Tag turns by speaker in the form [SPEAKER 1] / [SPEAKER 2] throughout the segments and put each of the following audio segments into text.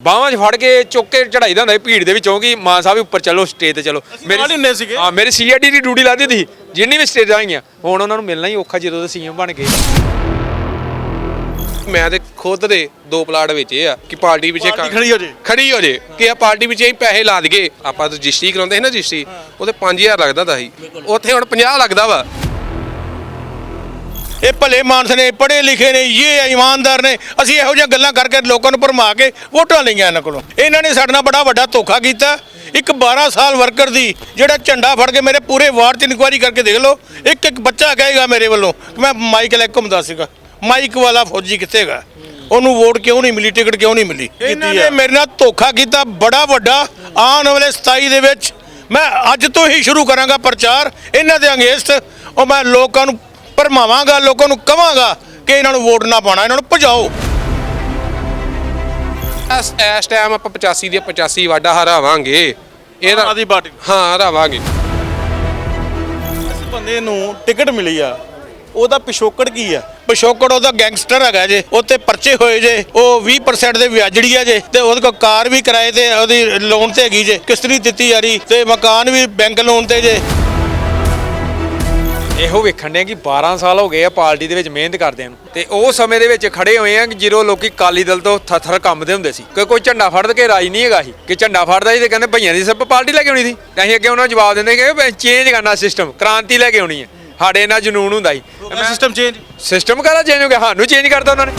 [SPEAKER 1] ਬਾਹਾਂ 'ਚ ਫੜ ਕੇ ਚੁੱਕ ਕੇ ਚੜਾਈਦਾ ਹੁੰਦਾ ਸੀ ਭੀੜ ਦੇ ਵਿੱਚੋਂ ਕਿ ਮਾਨ ਸਾਹਿਬ ਉੱਪਰ ਚੱਲੋ ਸਟੇਜ ਤੇ ਚਲੋ।
[SPEAKER 2] ਨਾਲ ਹੀ ਹੁੰਦੇ ਸੀਗੇ।
[SPEAKER 1] ਹਾਂ ਮੇਰੀ ਸੀਆਈਡੀ ਦੀ ਡਿਊਟੀ ਲੱਗਦੀ ਸੀ। ਜਿੰਨੀ ਵੀ ਸਟੇਜ ਆਈਆਂ ਹੁਣ ਉਹਨਾਂ ਨੂੰ ਮਿਲਣਾ ਹੀ ਔਖਾ ਜਦੋਂ ਦੇ ਸੀਐਮ ਬਣ ਗਏ।
[SPEAKER 3] ਮੈਂ ਤੇ ਖੁਦ ਦੇ ਦੋ ਪਲਾਟ ਵੇਚੇ ਆ ਕਿ ਪਾਰਟੀ ਪਿੱਛੇ
[SPEAKER 2] ਪਾਰਟੀ ਖੜੀ ਹੋ ਜੇ।
[SPEAKER 3] ਖੜੀ ਹੋ ਜੇ ਕਿ ਆ ਪਾਰਟੀ ਪਿੱਛੇ ਅਸੀਂ ਪੈਸੇ ਲਾ ਦਈਏ। ਆਪਾਂ ਰਜਿਸਟਰੀ ਕਰਾਉਂਦੇ ਸੀ ਨਾ ਰਜਿਸਟਰੀ ਉਹਦੇ 5000 ਲੱਗਦਾ ਤਾਂ ਸੀ। ਉੱਥੇ ਹੁਣ 50 ਲੱਗਦਾ ਵਾ।
[SPEAKER 2] ਇਹ ਭਲੇ ਮਾਨਸ ਨੇ ਪੜ੍ਹੇ ਲਿਖੇ ਨੇ ਇਹ ਇਮਾਨਦਾਰ ਨੇ। ਅਸੀਂ ਇਹੋ ਜਿਹੀਆਂ ਗੱਲਾਂ ਕਰਕੇ ਲੋਕਾਂ ਨੂੰ ਭਰਮਾ ਕੇ ਵੋਟਾਂ ਲਈਆਂ ਇਹਨਾਂ ਕੋਲੋਂ। ਇਹਨਾਂ ਨੇ ਸਾਡੇ ਨਾਲ ਬੜਾ ਵੱਡਾ ਧੋਖਾ ਕੀਤਾ। ਇੱਕ 12 ਸਾਲ ਵਰਕਰ ਦੀ ਜਿਹੜਾ ਝੰਡਾ ਫੜ ਕੇ ਮੇਰੇ ਪੂਰੇ ਵਾਰਡ 'ਚ ਇਨਕੁਆਇਰੀ ਕਰਕੇ ਦੇਖ ਲਓ। ਇੱਕ ਇੱਕ ਬੱਚਾ ਕਹੇਗਾ ਮੇਰੇ ਵੱਲੋਂ ਕਿ ਮੈਂ ਮਾਈਕ ਲੈ ਕੇ ਘੁੰਮਦਾ ਸੀਗਾ। ਮਾਈਕ ਵਾਲਾ ਫੌਜੀ ਕਿੱਥੇ ਹੈਗਾ? ਉਹਨੂੰ ਵੋਟ ਕਿਉਂ ਨਹੀਂ ਮਿਲੀ ਟਿਕਟ ਕਿਉਂ ਨਹੀਂ ਮਿਲੀ? ਇਹਨਾਂ ਨੇ ਮੇਰੇ ਨਾਲ ਧੋਖਾ ਕੀਤਾ ਬੜਾ ਵੱਡਾ। ਆਉਣ ਵਾਲੇ 27 ਦੇ ਵਿੱਚ ਮੈਂ ਅੱਜ ਤੋਂ ਹੀ ਸ਼ੁਰੂ ਕਰਾਂਗਾ ਪ੍ਰਚਾਰ। ਇਹਨਾਂ ਦੇ ਅੰਗੇਸਟ ਉਹ ਮੈਂ ਲੋਕਾਂ ਨੂੰ ਭਰਮਾਵਾਂਗਾ ਲੋਕਾਂ ਨੂੰ ਕਵਾਂਗਾ ਕਿ ਇਹਨਾਂ ਨੂੰ ਵੋਟ ਨਾ ਪਾਣਾ ਇਹਨਾਂ ਨੂੰ ਭਜਾਓ।
[SPEAKER 3] ਇਸ ਇਸ ਟਾਈਮ ਆਪਾਂ 85 ਦੀ 85 ਵਾਡਾ ਹਰਾਵਾਂਗੇ। ਇਹਦਾ
[SPEAKER 2] ਆਦੀ ਪਾਰਟੀ
[SPEAKER 3] ਹਾਂ ਹਰਾਵਾਂਗੇ।
[SPEAKER 2] ਇਸ ਬੰਦੇ ਨੂੰ ਟਿਕਟ ਮਿਲੀ ਆ। ਉਹਦਾ ਪਿਛੋਕੜ ਕੀ ਆ? ਪਿਛੋਕੜ ਉਹਦਾ ਗੈਂਗਸਟਰ ਹੈਗਾ ਜੇ ਉੱਤੇ ਪਰਚੇ ਹੋਏ ਜੇ ਉਹ 20% ਦੇ ਵਿਆਜੜੀ ਆ ਜੇ ਤੇ ਉਹਦੇ ਕੋਲ ਕਾਰ ਵੀ ਕਿਰਾਏ ਤੇ ਉਹਦੀ ਲੋਨ ਤੇ ਹੈਗੀ ਜੇ ਕਿਸ਼ਤ ਨਹੀਂ ਦਿੱਤੀ ਯਾਰੀ ਤੇ ਮਕਾਨ ਵੀ ਬੈਂਕ ਲੋਨ ਤੇ ਜੇ।
[SPEAKER 1] ਇਹੋ ਵੇਖਣ ਦੇ ਕਿ 12 ਸਾਲ ਹੋ ਗਏ ਆ ਪਾਰਟੀ ਦੇ ਵਿੱਚ ਮਿਹਨਤ ਕਰਦਿਆਂ ਨੂੰ। ਤੇ ਉਹ ਸਮੇਂ ਦੇ ਵਿੱਚ ਖੜੇ ਹੋਏ ਆ ਕਿ ਜਦੋਂ ਲੋਕੀ ਕਾਲੀ ਦਲ ਤੋਂ ਥਥਰ ਕੰਮਦੇ ਹੁੰਦੇ ਸੀ। ਕਿ ਕੋਈ ਝੰਡਾ ਫੜ ਕੇ ਰਾਜ ਨਹੀਂ ਹੈਗਾ ਸੀ। ਕਿ ਝੰਡਾ ਫੜਦਾ ਸੀ ਤੇ ਕਹਿੰਦੇ ਭਈਆਂ ਦੀ ਸਭ ਪਾਰਟੀ ਲੈ ਕੇ ਆਉਣੀ ਸੀ। ਤੇ ਅਸੀਂ ਅੱਗੇ ਉਹਨਾਂ ਨੂੰ ਜਵਾਬ ਦਿੰਦੇ ਕਿ ਚੇਂਜ ਕਰਨਾ ਸਿਸਟਮ ਕ੍ਰਾਂਤੀ ਲੈ ਕੇ ਆਉਣੀ ਹੈ। ਸਾਡੇ ਨਾਲ ਜਨੂਨ ਹੁੰਦਾ ਸੀ।
[SPEAKER 2] ਸਿਸਟਮ ਚੇਂਜ
[SPEAKER 1] ਸਿਸਟਮ ਕਾਹਦਾ ਚੇਂਜ ਹੋ ਗਿਆ? ਸਾਨੂੰ ਚੇਂਜ ਕਰਤਾ ਉਹਨਾਂ ਨੇ।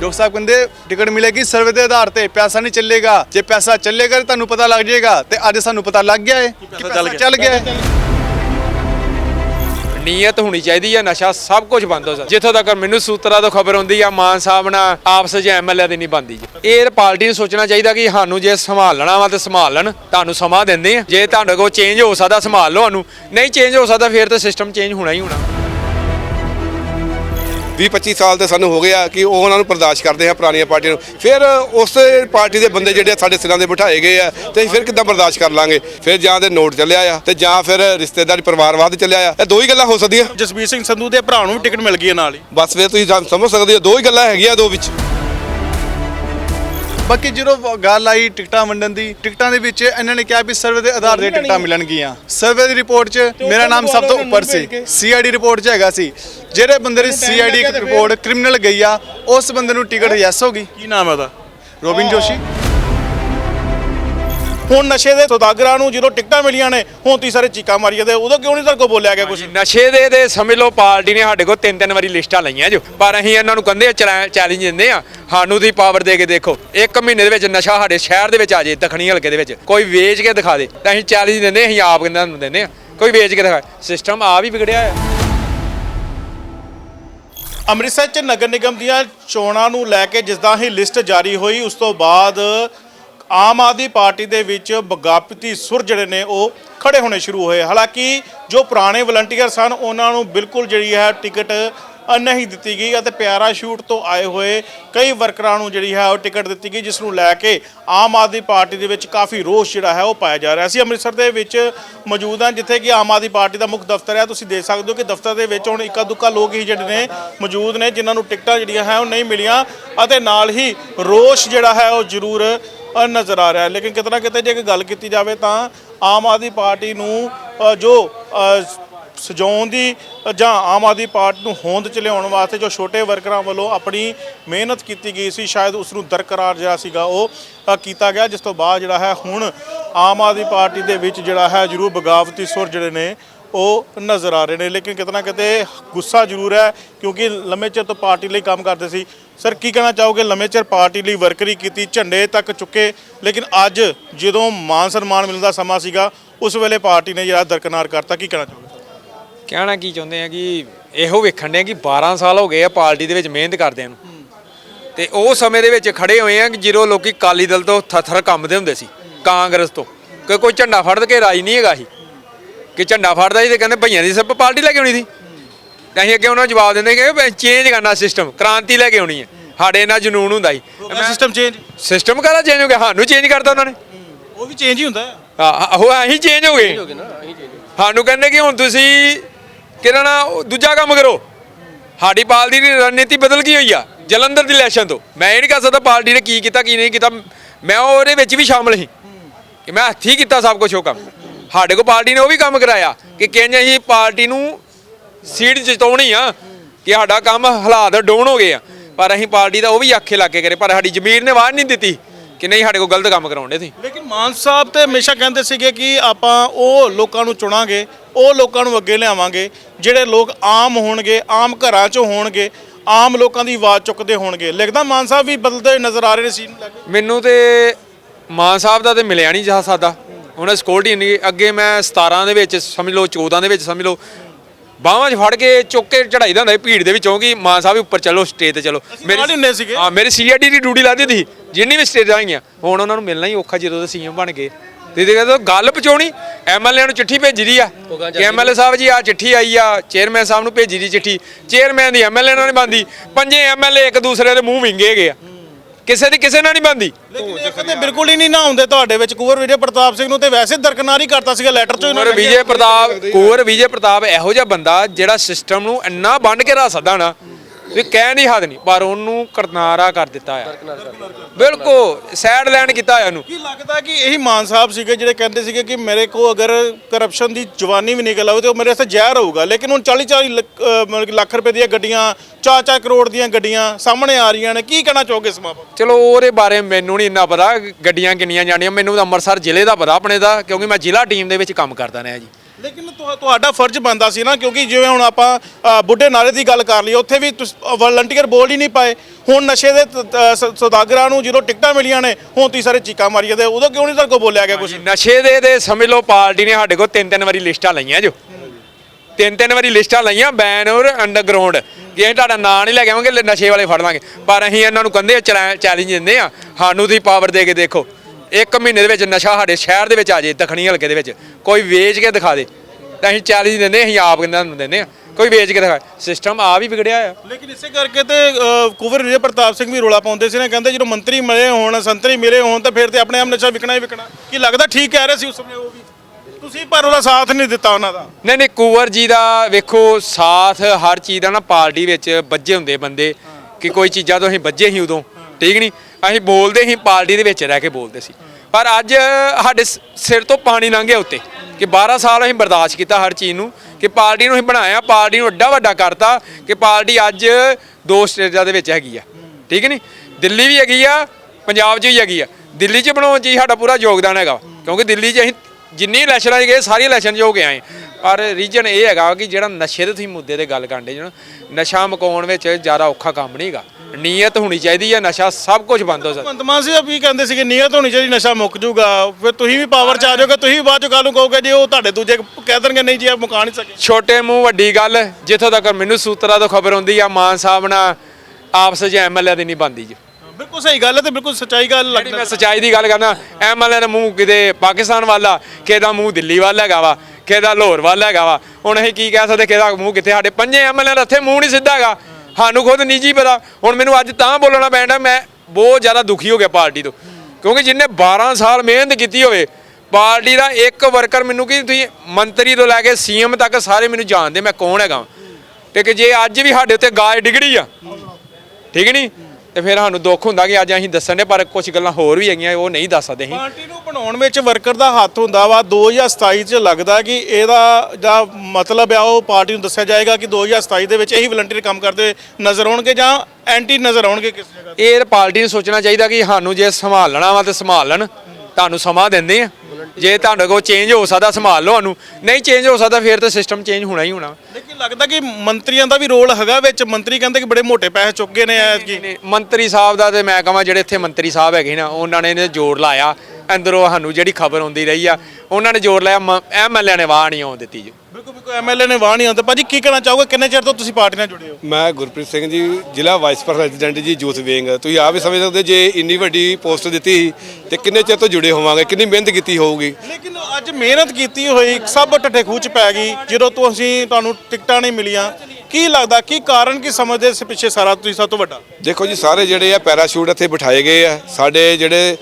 [SPEAKER 4] ਡਾਕਟਰ ਸਾਹਿਬ ਕਹਿੰਦੇ ਟਿਕਟ ਮਿਲੇਗੀ ਸਰਵੇ ਦੇ ਆਧਾਰ ਤੇ। ਪੈਸਾ ਨਹੀਂ ਚੱਲੇਗਾ। ਜੇ ਪੈਸਾ ਚੱਲੇਗਾ ਤਾਂ ਤੁਹਾਨੂੰ ਪਤਾ ਲੱਗ ਜਾਏਗਾ। ਤੇ ਅੱਜ ਸਾਨੂੰ ਪਤਾ ਲੱਗ ਗਿਆ ਹੈ ਕਿ
[SPEAKER 2] ਪੈਸਾ ਚੱਲ
[SPEAKER 4] ਗਿਆ? ਹੈ
[SPEAKER 1] ਨੀਅਤ ਹੋਣੀ ਚਾਹੀਦੀ ਹੈ ਨਸ਼ਾ ਸਭ ਕੁਝ ਬੰਦ ਹੋ ਸਕਦਾ ਜਿੱਥੋਂ ਤੱਕ ਮੈਨੂੰ ਸੂਤਰਾਂ ਤੋਂ ਖਬਰ ਹੁੰਦੀ ਆ, ਮਾਨ ਸਾਹਿਬ ਨਾਲ ਆਪਸ ਵਿੱਚ ਐਮਐਲਏ ਦੀ ਨਹੀਂ ਬੰਦੀ ਇਹ ਪਾਰਟੀ ਨੂੰ ਸੋਚਣਾ ਚਾਹੀਦਾ ਕਿ ਸਾਨੂੰ ਜੇ ਸੰਭਾਲਣਾ ਵਾ ਤੇ ਸੰਭਾਲ ਲੈਣ ਤੁਹਾਨੂੰ ਸਮਾਂ ਦਿੰਦੇ ਆ। ਜੇ ਤੁਹਾਡੇ ਕੋਲ ਚੇਂਜ ਹੋ ਸਕਦਾ, ਸੰਭਾਲ ਲਓ ਸਾਨੂੰ। ਨਹੀਂ ਚੇਂਜ ਹੋ ਸਕਦਾ, ਫਿਰ ਤਾਂ ਸਿਸਟਮ ਚੇਂਜ ਹੋਣਾ ਹੀ ਹੋਣਾ।
[SPEAKER 5] 20 25 ਸਾਲ ਤੇ ਸਾਨੂੰ ਹੋ ਗਿਆ ਕਿ ਉਹ ਉਹਨਾਂ ਨੂੰ ਬਰਦਾਸ਼ਤ ਕਰਦੇ ਆ ਪੁਰਾਣੀਆਂ ਪਾਰਟੀਆਂ ਨੂੰ। ਫਿਰ ਉਸ ਪਾਰਟੀ ਦੇ ਬੰਦੇ ਜਿਹੜੇ ਸਾਡੇ ਸਿਰਾਂ ਦੇ ਬਿਠਾਏ ਗਏ ਆ ਤੇ ਅਸੀਂ ਫਿਰ ਕਿੱਦਾਂ ਬਰਦਾਸ਼ਤ ਕਰ ਲਾਂਗੇ? ਫਿਰ ਜਾਂ ਤੇ ਨੋਟ ਚੱਲਿਆ ਆ ਤੇ ਜਾਂ ਫਿਰ ਰਿਸ਼ਤੇਦਾਰੀ ਪਰਿਵਾਰਵਾਦ ਚੱਲਿਆ ਆ। ਇਹ ਦੋ ਹੀ ਗੱਲਾਂ ਹੋ ਸਕਦੀਆਂ।
[SPEAKER 2] ਜਸਬੀਰ ਸਿੰਘ ਸੰਧੂ ਦੇ ਭਰਾ ਨੂੰ ਵੀ ਟਿਕਟ ਮਿਲ ਗਈ ਹੈ ਨਾਲ ਹੀ।
[SPEAKER 5] ਬਸ ਫਿਰ ਤੁਸੀਂ ਸਮ- ਸਮਝ ਸਕਦੇ ਹੋ ਦੋ ਹੀ ਗੱਲਾਂ ਹੈਗੀਆਂ ਦੋ ਵਿੱਚ।
[SPEAKER 4] ਬਾਕੀ ਜਦੋਂ ਗੱਲ ਆਈ ਟਿਕਟਾਂ ਵੰਡਣ ਦੀ ਟਿਕਟਾਂ ਦੇ ਵਿੱਚ ਇਹਨਾਂ ਨੇ ਕਿਹਾ ਵੀ ਸਰਵੇ ਦੇ ਆਧਾਰ ਤੇ ਟਿਕਟਾਂ ਮਿਲਣਗੀਆਂ। ਸਰਵੇ ਦੀ ਰਿਪੋਰਟ 'ਚ ਮੇਰਾ ਨਾਮ ਸਭ ਤੋਂ ਉੱਪਰ ਸੀ। ਸੀਆਈਡੀ ਰਿਪੋਰਟ 'ਚ ਹੈਗਾ ਸੀ। ਜਿਹੜੇ ਬੰਦੇ ਦੀ ਸੀਆਈਡੀ ਰਿਪੋਰਟ ਕ੍ਰਿਮੀਨਲ ਗਈ ਆ ਉਸ ਬੰਦੇ ਨੂੰ ਟਿਕਟ ਯੈਸ ਹੋ ਗਈ।
[SPEAKER 2] ਕੀ ਨਾਮ ਹੈ ਉਹਦਾ?
[SPEAKER 4] ਰੋਬਿਨ ਜੋਸ਼ੀ?
[SPEAKER 2] ਹੁਣ ਨਸ਼ੇ ਦੇ ਸੌਦਾਗਰਾਂ ਨੂੰ ਜਦੋਂ ਟਿਕਟਾਂ ਮਿਲੀਆਂ ਨੇ ਹੁਣ ਤੀ ਸਾਰੇ ਚੀਕਾਂ ਮਾਰੀ ਜਾਂਦੇ ਉਦੋਂ ਕਿਉਂ ਨਹੀਂ ਤੁਹਾਡੇ ਕੋਲ ਬੋਲਿਆ ਗਿਆ ਕੁਝ
[SPEAKER 1] ਨਸ਼ੇ ਦੇ ਤੇ ਸਮਝ ਲਓ ਪਾਰਟੀ ਨੇ ਸਾਡੇ ਕੋਲ ਤਿੰਨ ਤਿੰਨ ਵਾਰੀ ਲਿਸਟਾਂ ਲਈਆਂ ਜੋ। ਪਰ ਅਸੀਂ ਇਹਨਾਂ ਨੂੰ ਕਹਿੰਦੇ ਆ ਚੈਲੰਜ ਦਿੰਦੇ ਆ। ਸਾਨੂੰ ਤੁਸੀਂ ਪਾਵਰ ਦੇ ਕੇ ਦੇਖੋ ਇੱਕ ਮਹੀਨੇ ਦੇ ਵਿੱਚ ਨਸ਼ਾ ਸਾਡੇ ਸ਼ਹਿਰ ਦੇ ਵਿੱਚ ਆ ਜੇ ਦੱਖਣੀ ਹਲਕੇ ਦੇ ਵਿੱਚ। ਕੋਈ ਵੇਚ ਕੇ ਦਿਖਾ ਦੇ। ਤਾਂ ਅਸੀਂ ਚੈਲੰਜ ਦਿੰਦੇ ਅਸੀਂ ਆਪ ਕਹਿੰਦੇ ਨੂੰ ਦਿੰਦੇ ਆ ਕੋਈ ਵੇਚ ਕੇ ਦਿਖਾ ਸਿਸਟਮ ਆ ਵੀ ਵਿਗੜਿਆ ਹੈ
[SPEAKER 2] ਅੰਮ੍ਰਿਤਸਰ ਚ ਨਗਰ ਨਿਗਮ ਦੀਆਂ ਚੋਣਾਂ ਨੂੰ ਲੈ ਕੇ ਜਿਸਦਾ ਹੀ ਲਿਸਟ ਜਾਰੀ ਹੋਈ ਉਸ ਤੋਂ ਬਾਅਦ ਆਮ ਆਦਮੀ ਪਾਰਟੀ ਦੇ ਵਿੱਚ ਬਗਾਪਤੀ ਸੁਰ ਜਿਹੜੇ ਨੇ ਉਹ ਖੜੇ ਹੋਣੇ ਸ਼ੁਰੂ ਹੋਏ। ਹਾਲਾਂਕਿ ਜੋ ਪੁਰਾਣੇ ਵਲੰਟੀਅਰ ਸਨ, ਉਹਨਾਂ ਨੂੰ ਬਿਲਕੁਲ ਜਿਹੜੀ ਹੈ ਟਿਕਟ ਨਹੀਂ ਦਿੱਤੀ ਗਈ ਅਤੇ ਪੈਰਾਸ਼ੂਟ ਤੋਂ ਆਏ ਹੋਏ ਕਈ ਵਰਕਰਾਂ ਨੂੰ ਜਿਹੜੀ ਹੈ ਉਹ ਟਿਕਟ ਦਿੱਤੀ ਗਈ, ਜਿਸ ਨੂੰ ਲੈ ਕੇ ਆਮ ਆਦਮੀ ਪਾਰਟੀ ਦੇ ਵਿੱਚ ਕਾਫੀ ਰੋਸ ਜਿਹੜਾ ਹੈ ਉਹ ਪਾਇਆ ਜਾ ਰਿਹਾ ਸੀ। ਅੰਮ੍ਰਿਤਸਰ ਦੇ ਵਿੱਚ ਮੌਜੂਦ ਹਾਂ ਜਿੱਥੇ ਕਿ ਆਮ ਆਦਮੀ ਪਾਰਟੀ ਦਾ ਮੁੱਖ ਦਫ਼ਤਰ ਹੈ। ਤੁਸੀਂ ਦੇਖ ਸਕਦੇ ਹੋ ਕਿ ਦਫ਼ਤਰ ਦੇ ਵਿੱਚ ਹੁਣ ਇੱਕਾ ਦੁੱਕਾ ਲੋਕ ਹੀ ਜਿਹੜੇ ਨੇ ਮੌਜੂਦ ਨੇ, ਜਿਨ੍ਹਾਂ ਨੂੰ ਟਿਕਟਾਂ ਜਿਹੜੀਆਂ ਹੈ ਉਹ ਨਹੀਂ ਮਿਲੀਆਂ ਅਤੇ ਨਾਲ ਹੀ ਰੋਸ ਜਿਹੜਾ ਹੈ ਉਹ ਜ਼ਰੂਰ ਨਜ਼ਰ ਆ ਰਿਹਾ ਹੈ। ਲੇਕਿਨ ਕਿਤੇ ਨਾ ਕਿਤੇ ਜੇ ਗੱਲ ਕੀਤੀ ਜਾਵੇ ਤਾਂ ਆਮ ਆਦਮੀ ਪਾਰਟੀ ਨੂੰ ਜੋ ਸਜਾਉਣ ਦੀ ਜਾਂ ਆਮ ਆਦਮੀ ਪਾਰਟੀ ਨੂੰ ਹੋਂਦ ਚ ਲਿਆਉਣ ਵਾਸਤੇ ਜੋ ਛੋਟੇ ਵਰਕਰਾਂ ਵੱਲੋਂ ਆਪਣੀ ਮਿਹਨਤ ਕੀਤੀ ਗਈ ਸੀ, ਸ਼ਾਇਦ ਉਸ ਨੂੰ ਦਰਕਰਾਰ ਜਿਹੜਾ ਸੀਗਾ ਉਹ ਕੀਤਾ ਗਿਆ, ਜਿਸ ਤੋਂ ਬਾਅਦ ਜਿਹੜਾ ਹੈ ਹੁਣ ਆਮ ਆਦਮੀ ਪਾਰਟੀ ਦੇ ਵਿੱਚ ਜਿਹੜਾ ਹੈ ਜ਼ਰੂਰ ਬਗਾਵਤੀ ਸੁਰ ਜਿਹੜੇ ਨੇ ਉਹ ਨਜ਼ਰ ਆ ਰਹੇ ਨੇ, ਲੇਕਿਨ ਕਿਤੇ ਨਾ ਕਿਤੇ ਗੁੱਸਾ ਜ਼ਰੂਰ ਹੈ, ਕਿਉਂਕਿ ਲੰਮੇ ਚਿਰ ਤੋਂ ਪਾਰਟੀ ਲਈ ਕੰਮ ਕਰਦੇ ਸੀ। ਸਰ ਕੀ ਕਹਿਣਾ ਚਾਹੋਗੇ? ਲੰਮੇ ਚਿਰ ਪਾਰਟੀ ਲਈ ਵਰਕਰੀ ਕੀਤੀ, ਝੰਡੇ ਤੱਕ ਚੁੱਕੇ, ਲੇਕਿਨ ਅੱਜ ਜਦੋਂ ਮਾਨ ਸਨਮਾਨ ਮਿਲਣ ਦਾ ਸਮਾਂ ਸੀਗਾ, ਉਸ ਵੇਲੇ ਪਾਰਟੀ ਨੇ ਜਿਹੜਾ ਦਰਕਨਾਰ ਕਰਤਾ, ਕੀ ਕਹਿਣਾ ਚਾਹੋਗੇ?
[SPEAKER 1] ਕਹਿਣਾ ਕੀ ਚਾਹੁੰਦੇ ਆ ਕਿ ਇਹੋ ਵੇਖਣ ਦੇ ਕਿ 12 ਸਾਲ ਹੋ ਗਏ ਆ ਪਾਰਟੀ ਦੇ ਵਿੱਚ ਮਿਹਨਤ ਕਰਦਿਆਂ ਨੂੰ। ਤੇ ਉਹ ਸਮੇਂ ਦੇ ਵਿੱਚ ਖੜੇ ਹੋਏ ਆ ਕਿ ਜਦੋਂ ਲੋਕੀ ਕਾਲੀ ਦਲ ਤੋਂ ਥਥਰ ਕੰਮਦੇ ਹੁੰਦੇ ਸੀ, ਕਾਂਗਰਸ ਤੋਂ, ਕਿ ਕੋਈ ਝੰਡਾ ਫੜ ਕੇ ਰਾਜ ਨਹੀਂ ਹੈਗਾ ਸੀ। ਕਿ ਝੰਡਾ ਫੜਦਾ ਸੀ ਤੇ ਕਹਿੰਦੇ ਭਈਆਂ ਦੀ ਸਭ ਪਾਰਟੀ ਲੈ ਕੇ ਆਉਣੀ ਸੀ। ਤੇ ਅਸੀਂ ਅੱਗੇ ਉਹਨਾਂ ਨੂੰ ਜਵਾਬ ਦਿੰਦੇ ਕਿ ਚੇਂਜ ਕਰਨਾ ਸਿਸਟਮ ਕ੍ਰਾਂਤੀ ਲੈ ਕੇ ਆਉਣੀ ਹੈ। ਸਾਡੇ ਨਾਲ ਜਨੂਨ ਹੁੰਦਾ ਸੀ।
[SPEAKER 2] ਸਿਸਟਮ ਚੇਂਜ
[SPEAKER 1] ਸਿਸਟਮ ਕਾਹਦਾ ਚੇਂਜ ਹੋ ਗਿਆ? ਸਾਨੂੰ ਚੇਂਜ ਕਰਤਾ ਉਹਨਾਂ ਨੇ।
[SPEAKER 2] ਉਹ ਵੀ ਚੇਂਜ ਹੀ ਹੁੰਦਾ ਹੈ।
[SPEAKER 1] ਉਹ ਅਸੀਂ ਚੇਂਜ ਹੋ ਗਏ। ਸਾਨੂੰ ਕਹਿੰਦੇ ਕਿ ਹੁਣ ਤੁਸੀਂ ਕਿਹੜਾ ਨਾ ਉਹ ਦੂਜਾ ਕੰਮ ਕਰੋ। ਸਾਡੀ ਪਾਰਟੀ ਦੀ ਰਣਨੀਤੀ ਬਦਲ ਗਈ ਹੋਈ ਆ ਜਲੰਧਰ ਦੀ ਇਲੈਕਸ਼ਨ ਤੋਂ। ਮੈਂ ਇਹ ਨਹੀਂ ਕਹਿ ਸਕਦਾ ਪਾਰਟੀ ਨੇ ਕੀ ਕੀਤਾ ਕੀ ਨਹੀਂ ਕੀਤਾ। ਮੈਂ ਉਹਦੇ ਵਿੱਚ ਵੀ ਸ਼ਾਮਲ ਸੀ। ਕਿ ਮੈਂ ਹੱਥੀਂ ਕੀਤਾ ਸਭ ਕੁਝ ਉਹ ਕੰਮ। ਸਾਡੇ ਕੋਲ ਪਾਰਟੀ ਨੇ ਉਹ ਵੀ ਕੰਮ ਕਰਾਇਆ ਕਿ ਕਿੰਜ ਅਸੀਂ ਪਾਰਟੀ ਨੂੰ ਸੀਟ ਜਿਤਾਉਣੀ ਆ ਕਿ ਸਾਡਾ ਕੰਮ ਹਾਲਾਤ ਡਾਊਨ ਹੋ ਗਏ ਆ। ਪਰ ਅਸੀਂ ਪਾਰਟੀ ਦਾ ਉਹ ਵੀ ਆਖੇ ਲਾ ਕੇ ਕਰੇ ਪਰ ਸਾਡੀ ਜ਼ਮੀਰ ਨੇ ਆਵਾਜ਼ ਨਹੀਂ ਦਿੱਤੀ ਕਿ ਨਹੀਂ ਸਾਡੇ ਕੋਲ ਗਲਤ ਕੰਮ ਕਰਾਉਂਦੇ ਸੀ
[SPEAKER 2] ਲੇਕਿਨ ਮਾਨ ਸਾਹਿਬ ਤੇ ਹਮੇਸ਼ਾ ਕਹਿੰਦੇ ਸੀਗੇ ਕਿ ਆਪਾਂ ਉਹ ਲੋਕਾਂ ਨੂੰ ਚੁਣਾਂਗੇ ਉਹ ਲੋਕਾਂ ਨੂੰ ਅੱਗੇ ਲਿਆਵਾਂਗੇ ਜਿਹੜੇ ਲੋਕ ਆਮ ਹੋਣਗੇ ਆਮ ਘਰਾਂ 'ਚੋਂ ਹੋਣਗੇ ਆਮ ਲੋਕਾਂ ਦੀ ਆਵਾਜ਼ ਚੁੱਕਦੇ ਹੋਣਗੇ। ਲੱਗਦਾ ਮਾਨ ਸਾਹਿਬ ਵੀ ਬਦਲਦੇ ਨਜ਼ਰ ਆ ਰਹੇ ਨੇ ਸੀਨ ਲੈ ਕੇ?
[SPEAKER 1] ਮੈਨੂੰ ਤੇ ਮਾਨ ਸਾਹਿਬ ਦਾ ਤੇ ਮਿਲਿਆ ਨਹੀਂ ਜਾ ਸਕਦਾ ਉਹਨਾਂ ਸਿਕਿਉਰਿਟੀ ਨਹੀਂ ਅੱਗੇ ਮੈਂ 17 ਦੇ ਵਿੱਚ ਸਮਝ ਲਓ 14 ਦੇ ਵਿੱਚ ਸਮਝ ਲਓ। ਬਾਹਾਂ 'ਚ ਫੜ ਕੇ ਚੁੱਕ ਕੇ ਚੜਾਈਦਾ ਹੁੰਦਾ ਸੀ ਭੀੜ ਦੇ ਵਿੱਚੋਂ ਕਿ ਮਾਨ ਸਾਹਿਬ ਉੱਪਰ ਚੱਲੋ ਸਟੇਜ ਤੇ ਚਲੋ।
[SPEAKER 2] ਨਾਲ ਹੀ ਹੁੰਦੇ ਸੀਗੇ।
[SPEAKER 1] ਹਾਂ ਮੇਰੀ ਸੀਆਈਡੀ ਦੀ ਡਿਊਟੀ ਲਾਦੀ ਸੀ। ਜਿੰਨੀ ਵੀ ਸਟੇਜ ਆਈਆਂ ਹੁਣ ਉਹਨਾਂ ਨੂੰ ਮਿਲਣਾ ਹੀ ਔਖਾ ਜਦੋਂ ਦੇ ਸੀਐਮ ਬਣ ਗਏ। ਤੇ ਇਹਦੇ ਕਹਿੰਦੇ ਗੱਲ ਪਹੁੰਚਾਉਣੀ ਐਮਐਲਏ ਨੂੰ ਚਿੱਠੀ ਭੇਜੀ ਦੀ ਆ। ਕਿ ਐਮਐਲਏ ਸਾਹਿਬ ਜੀ ਆ ਚਿੱਠੀ ਆਈ ਆ ਚੇਅਰਮੈਨ ਸਾਹਿਬ ਨੂੰ ਭੇਜੀ ਦੀ ਚਿੱਠੀ। ਚੇਅਰਮੈਨ ਦੀ ਐਮਐਲਏ ਨਾਲ ਨਹੀਂ ਬੰਦੀ ਪੰਜੇ ਐਮਐਲਏ ਇੱਕ ਦੂਸਰੇ ਦੇ ਮੂੰਹ ਵਿੰਗੇ ਗਏ ਆ। ਕਿਸੇ ਦੀ ਕਿਸੇ ਨਾਲ ਨਹੀਂ ਬੰਦੀ
[SPEAKER 2] ਕਹਿੰਦੇ ਬਿਲਕੁਲ ਹੀ ਨਹੀਂ ਨਾ ਹੁੰਦੇ ਤੁਹਾਡੇ ਵਿੱਚ। ਕੁਵਰ ਵਿਜੇ ਪ੍ਰਤਾਪ ਸਿੰਘ ਨੂੰ ਤੇ ਵੈਸੇ ਦਰਕਨਾਰ ਹੀ ਕਰਤਾ ਸੀਗਾ ਲੈਟਰ 'ਚ
[SPEAKER 1] ਕੁੰਵਰ ਵਿਜੇ ਪ੍ਰਤਾਪ ਕੁੰਵਰ ਵਿਜੇ ਪ੍ਰਤਾਪ ਇਹੋ ਜਿਹਾ ਬੰਦਾ ਜਿਹੜਾ ਸਿਸਟਮ ਨੂੰ ਇੰਨਾ ਬੰਨ ਕੇ ਰੱਖ ਸਕਦਾ ਨਾ ਵੀ ਕਹਿਣ ਦੀ ਹੱਦ ਨਹੀਂ ਪਰ ਉਹਨੂੰ ਕਰਨਾਰਾ ਕਰ ਦਿੱਤਾ ਆ। ਬਿਲਕੁਲ ਸੈਡ ਲੈਂਡ ਕੀਤਾ ਹੋਇਆ ਉਹਨੂੰ।
[SPEAKER 2] ਕੀ ਲੱਗਦਾ ਕਿ ਇਹੀ ਮਾਨ ਸਾਹਿਬ ਸੀਗੇ ਜਿਹੜੇ ਕਹਿੰਦੇ ਸੀਗੇ ਕਿ ਮੇਰੇ ਕੋ ਅਗਰ ਕਰਪਸ਼ਨ ਦੀ ਜਵਾਨੀ ਵੀ ਨਿਕਲ ਆਵੇ ਤੇ ਉਹ ਮੇਰੇ ਵਾਸਤੇ ਜ਼ਹਿਰ ਹੋਊਗਾ। ਲੇਕਿਨ ਹੁਣ 40 40 ਮਤਲਬ ਕਿ ਲੱਖ ਰੁਪਏ ਦੀਆਂ ਗੱਡੀਆਂ 4-4 ਕਰੋੜ ਦੀਆਂ ਗੱਡੀਆਂ ਸਾਹਮਣੇ ਆ ਰਹੀਆਂ ਨੇ। ਕੀ ਕਹਿਣਾ ਚਾਹੋਗੇ ਇਸ ਮਾਪੇ
[SPEAKER 1] ਚਲੋ ਉਹਦੇ ਬਾਰੇ ਮੈਨੂੰ ਨਹੀਂ ਇੰਨਾ ਪਤਾ ਗੱਡੀਆਂ ਕਿੰਨੀਆਂ ਜਾਣੀਆਂ। ਮੈਨੂੰ ਤਾਂ ਅੰਮ੍ਰਿਤਸਰ ਜ਼ਿਲ੍ਹੇ ਦਾ ਪਤਾ ਆਪਣੇ ਦਾ ਕਿਉਂਕਿ ਮੈਂ ਜ਼ਿਲ੍ਹਾ ਟੀਮ ਦੇ ਵਿੱਚ ਕੰਮ ਕਰਦਾ ਰਿਹਾ ਜੀ।
[SPEAKER 2] ਲੇਕਿਨ ਤੁਹਾ- ਤੁਹਾਡਾ ਫਰਜ਼ ਬਣਦਾ ਸੀ ਨਾ ਕਿਉਂਕਿ ਜਿਵੇਂ ਹੁਣ ਆਪਾਂ ਅ, ਬੁੱਢੇ ਨਾਲੇ ਦੀ ਗੱਲ ਕਰ ਲਈ ਉੱਥੇ ਵੀ ਵਲੰਟੀਅਰ ਬੋਲ ਹੀ ਨਹੀਂ ਪਾਏ। ਹੁਣ ਨਸ਼ੇ ਦੇ ਤ- ਤ- ਸ- ਸੌਦਾਗਰਾਂ ਨੂੰ ਜਦੋਂ ਟਿਕਟਾਂ ਮਿਲੀਆਂ ਨੇ ਹੁਣ ਤੁਸੀਂ ਸਾਰੇ ਚੀਕਾਂ ਮਾਰੀ ਜਾਂਦੇ ਉਦੋਂ ਕਿਉਂ ਨਹੀਂ ਤੁਹਾਡੇ ਕੋਲ ਬੋਲਿਆ ਗਿਆ ਕੁਝ
[SPEAKER 1] ਨਸ਼ੇ ਦੇ ਦੇ ਸਮਝ ਲਓ ਪਾਰਟੀ ਨੇ ਸਾਡੇ ਕੋਲ ਤਿੰਨ ਤਿੰਨ ਵਾਰੀ ਲਿਸਟਾਂ ਲਈਆਂ ਜੋ। ਤਿੰਨ ਤਿੰਨ ਵਾਰੀ ਲਿਸਟਾਂ ਲਈਆਂ ਬੈਨ ਔਰ ਅੰਡਰਗਰਾਉਂਡ ਕਿ ਅਸੀਂ ਤੁਹਾਡਾ ਨਾਂ ਨਹੀਂ ਲੈ ਕੇ ਆਵਾਂਗੇ ਨਸ਼ੇ ਵਾਲੇ ਫੜ ਲਾਂਗੇ। ਪਰ ਅਸੀਂ ਇਹਨਾਂ ਨੂੰ ਕਹਿੰਦੇ ਚੈਲੰਜ ਦਿੰਦੇ ਆ। ਸਾਨੂੰ ਤੁਸੀਂ ਪਾਵਰ ਦੇ ਕੇ ਦੇਖੋ। ਇੱਕ ਮਹੀਨੇ ਦੇ ਵਿੱਚ ਨਸ਼ਾ ਸਾਡੇ ਸ਼ਹਿਰ ਦੇ ਵਿੱਚ ਆ ਜੇ ਦਖਣੀ ਹਲਕੇ ਦੇ ਵਿੱਚ। ਕੋਈ ਵੇਚ ਕੇ ਦਿਖਾ ਦੇ। ਤਾਂ ਅਸੀਂ ਚੈਲੰਜ ਦਿੰਦੇ ਅਸੀਂ ਆਪ ਕਿੰਨਾਂ ਨੂੰ ਦਿੰਦੇ ਆ ਕੋਈ ਵੇਚ ਕੇ ਦਿਖਾ ਸਿਸਟਮ ਆ ਵੀ ਵਿਗੜਿਆ ਆ
[SPEAKER 2] ਲੇਕਿਨ ਇਸੇ ਕਰਕੇ ਤੇ ਕੁੰਵਰ ਵਿਜੇ ਪ੍ਰਤਾਪ ਸਿੰਘ ਵੀ ਰੋਲਾ ਪਾਉਂਦੇ ਸੀ ਨੇ ਕਹਿੰਦੇ ਜਦੋਂ ਮੰਤਰੀ ਮਿਲੇ ਹੋਣ ਸੰਤਰੀ ਮਿਲੇ ਹੋਣ ਤਾਂ ਫਿਰ ਤੇ ਆਪਣੇ ਆਪ ਨਸ਼ਾ ਵਿਕਣਾ ਹੀ ਵਿਕਣਾ। ਕੀ ਲੱਗਦਾ ਠੀਕ ਕਹਿ ਰਹੇ ਸੀ ਉਸ ਸਮੇਂ ਉਹ ਵੀ? ਤੁਸੀਂ ਪਰ ਉਹਦਾ ਸਾਥ ਨਹੀਂ ਦਿੱਤਾ ਉਹਨਾਂ ਦਾ।
[SPEAKER 1] ਨਹੀਂ ਨਹੀਂ ਕੁੰਵਰ ਜੀ ਦਾ ਵੇਖੋ ਸਾਥ ਹਰ ਚੀਜ਼ ਦਾ ਨਾ ਪਾਰਟੀ ਵਿੱਚ ਵੱਜੇ ਹੁੰਦੇ ਬੰਦੇ ਕਿ ਕੋਈ ਚੀਜ਼ਾਂ ਤੋਂ ਅਸੀਂ ਵੱਜੇ ਸੀ ਉਦੋਂ ਠੀਕ ਨਹੀਂ? ਅਸੀਂ ਬੋਲਦੇ ਸੀ, ਪਾਰਟੀ ਦੇ ਵਿੱਚ ਰਹਿ ਕੇ ਬੋਲਦੇ ਸੀ। ਪਰ ਅੱਜ ਸਾਡੇ ਸ- ਸਿਰ ਤੋਂ ਪਾਣੀ ਲੰਘ ਗਿਆ ਉੱਤੇ ਕਿ 12 ਸਾਲ ਅਸੀਂ ਬਰਦਾਸ਼ਤ ਕੀਤਾ ਹਰ ਚੀਜ਼ ਨੂੰ ਕਿ ਪਾਰਟੀ ਨੂੰ ਅਸੀਂ ਬਣਾਇਆ, ਪਾਰਟੀ ਨੂੰ ਅੱਡਾ ਵੱਡਾ ਕਰਤਾ ਕਿ ਪਾਰਟੀ ਅੱਜ ਦੋ ਸਟੇਟਾਂ ਦੇ ਵਿੱਚ ਹੈਗੀ ਆ। ਠੀਕ ਹੈ ਨਹੀਂ ਦਿੱਲੀ ਵੀ ਹੈਗੀ ਆ, ਪੰਜਾਬ 'ਚ ਵੀ ਹੈਗੀ ਆ। ਦਿੱਲੀ 'ਚ ਬਣਾਉਣ 'ਚ ਹੀ ਸਾਡਾ ਪੂਰਾ ਯੋਗਦਾਨ ਹੈਗਾ ਕਿਉਂਕਿ ਦਿੱਲੀ 'ਚ ਅਸੀਂ ਜਿੰਨੀ ਇਲੈਕਸ਼ਨਾਂ 'ਚ ਗਏ ਸਾਰੀ ਇਲੈਕਸ਼ਨ 'ਚ ਹੋ ਕੇ ਆਏ। ਪਰ ਰੀਜਨ ਇਹ ਹੈਗਾ ਕਿ ਜਿਹੜਾ ਨਸ਼ੇ ਦੇ ਤੁਸੀਂ ਮੁੱਦੇ ਤੇ ਗੱਲ ਕਰਦੇ ਜਣਾ ਨਸ਼ਾ ਮਕਾਉਣ ਵਿੱਚ ਜ਼ਿਆਦਾ ਔਖਾ ਕੰਮ ਨਹੀਂ ਹੈਗਾ। ਨੀਅਤ ਹੋਣੀ ਚਾਹੀਦੀ ਹੈ ਨਸ਼ਾ ਸਭ ਕੁਝ ਬੰਦ ਹੋ ਸਕਦਾ।
[SPEAKER 2] ਭਗਵੰਤ ਮਾਨ ਸਾਹਿਬ ਵੀ ਕਹਿੰਦੇ ਸੀਗੇ ਨੀਅਤ ਹੋਣੀ ਚਾਹੀਦੀ ਨਸ਼ਾ ਮੁੱਕ ਜੂਗਾ। ਫਿਰ ਤੁਸੀਂ ਵੀ ਪਾਵਰ ਚ ਆ ਜਾਓਗੇ ਤੁਸੀਂ ਬਾਅਦ ਚ ਨੂੰ ਕਹੋਗੇ ਜੀ ਉਹ ਤੁਹਾਡੇ ਦੂਜੇ ਕਹਿ ਦੇਣਗੇ ਨਹੀਂ ਜੀ ਇਹ ਮੁਕਾ ਨਹੀਂ ਸਕੇ।
[SPEAKER 1] ਛੋਟੇ ਮੂੰਹ ਵੱਡੀ ਗੱਲ ਜਿੱਥੋਂ ਤੱਕ ਮੈਨੂੰ ਸੂਤਰਾਂ ਤੋਂ ਖਬਰ ਹੁੰਦੀ ਆ ਮਾਨ ਸਾਹਿਬ ਨਾਲ ਆਪਸ ਵਿੱਚ ਐਮਐਲਏ ਦੀ ਨਹੀਂ ਬੰਦੀ ਜੀ।
[SPEAKER 2] ਬਿਲਕੁਲ ਸਹੀ ਗੱਲ ਹੈ ਤੇ ਬਿਲਕੁਲ ਸੱਚਾਈ ਗੱਲ
[SPEAKER 1] ਜਿਹੜੀ
[SPEAKER 2] ਲੱਗਦਾ
[SPEAKER 1] ਮੈਂ ਸੱਚਾਈ ਦੀ ਗੱਲ ਕਰਨਾ ਐਮਐਲਏ ਦਾ ਮੂੰਹ ਕਿਤੇ ਪਾਕਿਸਤਾਨ ਵਾਲਾ ਕਿਹਦਾ ਮੂੰਹ ਦਿੱਲੀ ਵੱਲ ਹੈਗਾ ਵਾ ਕਿਹਦਾ ਲਾਹੌਰ ਵੱਲ ਹੈਗਾ ਵਾ ਹੁਣ ਅਸੀਂ ਕੀ ਕਹਿ ਸਕਦੇ ਕਿਹਦਾ ਮੂੰਹ ਕਿੱਥੇ ਸਾਡੇ ਪੰਜੇ ਐਮਐਲਏ ਦਾ ਇੱਥੇ ਮੂੰਹ ਨਹੀਂ ਸਿੱਧਾ ਹੈਗਾ। ਸਾਨੂੰ ਖੁਦ ਨਿੱਜੀ ਪਤਾ। ਹੁਣ ਮੈਨੂੰ ਅੱਜ ਤਾਂ ਬੋਲਣਾ ਪੈਂਦਾ ਮੈਂ ਬਹੁਤ ਜ਼ਿਆਦਾ ਦੁਖੀ ਹੋ ਗਿਆ ਪਾਰਟੀ ਤੋਂ। ਕਿਉਂਕਿ ਜਿੰਨੇ 12 ਸਾਲ ਮਿਹਨਤ ਕੀਤੀ ਹੋਵੇ ਪਾਰਟੀ ਦਾ ਇੱਕ ਵਰਕਰ ਮੈਨੂੰ ਕੀ ਤੁਸੀਂ ਮੰਤਰੀ ਤੋਂ ਲੈ ਕੇ ਸੀਐਮ ਤੱਕ ਸਾਰੇ ਮੈਨੂੰ ਜਾਣਦੇ ਮੈਂ ਕੌਣ ਹੈਗਾ ਤੇ ਕਿ ਜੇ ਅੱਜ ਵੀ ਸਾਡੇ ਉੱਤੇ ਗਾਜ ਡਿਗੜੀ ਆ ਠੀਕ ਨਹੀਂ? ਤੇ ਫਿਰ ਸਾਨੂੰ ਦੁੱਖ ਹੁੰਦਾ ਕਿ ਅੱਜ ਅਸੀਂ ਦੱਸਣ ਦੇ ਪਰ ਕੁਝ ਗੱਲਾਂ ਹੋਰ ਵੀ ਹੈਗੀਆਂ ਉਹ ਨਹੀਂ ਦੱਸ ਸਕਦੇ। ਅਸੀਂ
[SPEAKER 2] ਪਾਰਟੀ ਨੂੰ ਬਣਾਉਣ ਵਿੱਚ ਵਰਕਰ ਦਾ ਹੱਥ ਹੁੰਦਾ ਵਾ। 2027 ਚ ਲੱਗਦਾ ਕਿ ਇਹਦਾ ਜਿਹੜਾ ਮਤਲਬ ਆ ਉਹ ਪਾਰਟੀ ਨੂੰ ਦੱਸਿਆ ਜਾਏਗਾ ਕਿ 2027 ਦੇ ਵਿੱਚ ਇਹੀ ਵਲੰਟੀਅਰ ਕੰਮ ਕਰਦੇ ਨਜ਼ਰ ਆਉਣਗੇ ਜਾਂ ਐਂਟੀ ਨਜ਼ਰ ਆਉਣਗੇ ਕਿਸ ਜਗ੍ਹਾ ਤੇ?
[SPEAKER 1] ਇਹ ਪਾਰਟੀ ਨੂੰ ਸੋਚਣਾ ਚਾਹੀਦਾ ਕਿ ਸਾਨੂੰ ਜੇ ਸੰਭਾਲਣਾ ਵਾ ਤੇ ਸੰਭਾਲ ਲੈਣ ਤੁਹਾਨੂੰ ਸਮਾਂ ਦਿੰਦੇ ਆ। ਜੇ ਤੁਹਾਡੇ ਕੋਲ ਚੇਂਜ ਹੋ ਸਕਦਾ ਸੰਭਾਲ ਲਓ ਸਾਨੂੰ। ਨਹੀਂ ਚੇਂਜ ਹੋ ਸਕਦਾ ਫਿਰ ਤਾਂ ਸਿਸਟਮ ਚੇਂਜ ਹੋਣਾ ਹੀ ਹੋਣਾ।
[SPEAKER 2] ਲੇਕਿਨ ਲੱਗਦਾ ਕਿ ਮੰਤਰੀਆਂ ਦਾ ਵੀ ਰੋਲ ਹੈਗਾ ਵਿੱਚ? ਮੰਤਰੀ ਕਹਿੰਦੇ ਕਿ ਬੜੇ ਮੋਟੇ ਪੈਸੇ ਚੁੱਕ ਗਏ ਨੇ ਐਤਕੀ।
[SPEAKER 1] ਮੰਤਰੀ ਸਾਹਿਬ ਦਾ ਤੇ ਮੈਂ ਕਹਾਂ ਜਿਹੜੇ ਇੱਥੇ ਮੰਤਰੀ ਸਾਹਿਬ ਹੈਗੇ ਨਾ ਉਹਨਾਂ ਨੇ ਇਹਨੇ ਜ਼ੋਰ ਲਾਇਆ। ਅੰਦਰੋਂ ਸਾਨੂੰ ਜਿਹੜੀ ਖਬਰ ਆਉਂਦੀ ਰਹੀ ਆ ਉਹਨਾਂ ਨੇ ਜ਼ੋਰ ਲਾਇਆ ਐਮਐਲਏ ਨੇ ਵਾਹ ਨਹੀਂ ਆਉਣ ਦਿੱਤੀ ਜੀ।
[SPEAKER 2] ਬਿਲਕੁਲ ਬਿਲਕੁਲ ਐਮਐਲਏ ਨੇ ਵਾਹ ਨਹੀਂ ਆਉਂਦੇ। ਭਾਜੀ ਕੀ ਕਹਿਣਾ ਚਾਹੋਗੇ? ਕਿੰਨੇ ਚਿਰ ਤੋਂ ਤੁਸੀਂ ਪਾਰਟੀ ਨਾਲ ਜੁੜੇ ਹੋ?
[SPEAKER 5] ਮੈਂ ਗੁਰਪ੍ਰੀਤ ਸਿੰਘ ਜੀ ਜ਼ਿਲ੍ਹਾ vice president ji youth wing. ਤੁਸੀਂ ਆਪ ਹੀ ਸਮਝ ਸਕਦੇ ਜੇ ਇੰਨੀ ਵੱਡੀ ਪੋਸਟ ਦਿੱਤੀ ਸੀ ਤੇ ਕਿੰਨੇ ਚਿਰ ਤੋਂ ਜੁੜੇ ਹੋਵਾਂਗੇ? ਕਿੰਨੀ ਮਿਹਨਤ ਕੀਤੀ ਹੋਊਗੀ?
[SPEAKER 2] ਲੇਕਿਨ ਅੱਜ ਮਿਹਨਤ ਕੀਤੀ ਹੋਈ ਸਭ ਟੱਟੇ ਖੂਚ ਪੈ ਗਈ ਜਦੋਂ ਤੋਂ ਅਸੀਂ ਤੁਹਾਨੂੰ ਟਿਕਟਾਂ ਨਹੀਂ ਮਿਲੀਆਂ। ਕੀ ਲੱਗਦਾ ਕੀ ਕਾਰਨ ਕੀ ਸਮਝਦੇ ਇਸ ਪਿੱਛੇ ਸਾਰਾ ਤੁਸੀਂ ਸਭ ਤੋਂ ਵੱਡਾ?
[SPEAKER 5] ਦੇਖੋ ਜੀ ਸਾਰੇ ਜਿਹੜੇ ਆ ਪੈਰਾਸ਼ੂਟ ਇੱਥੇ ਬਿਠਾਏ ਗਏ ਆ। ਸਾਡੇ ਜਿਹੜੇ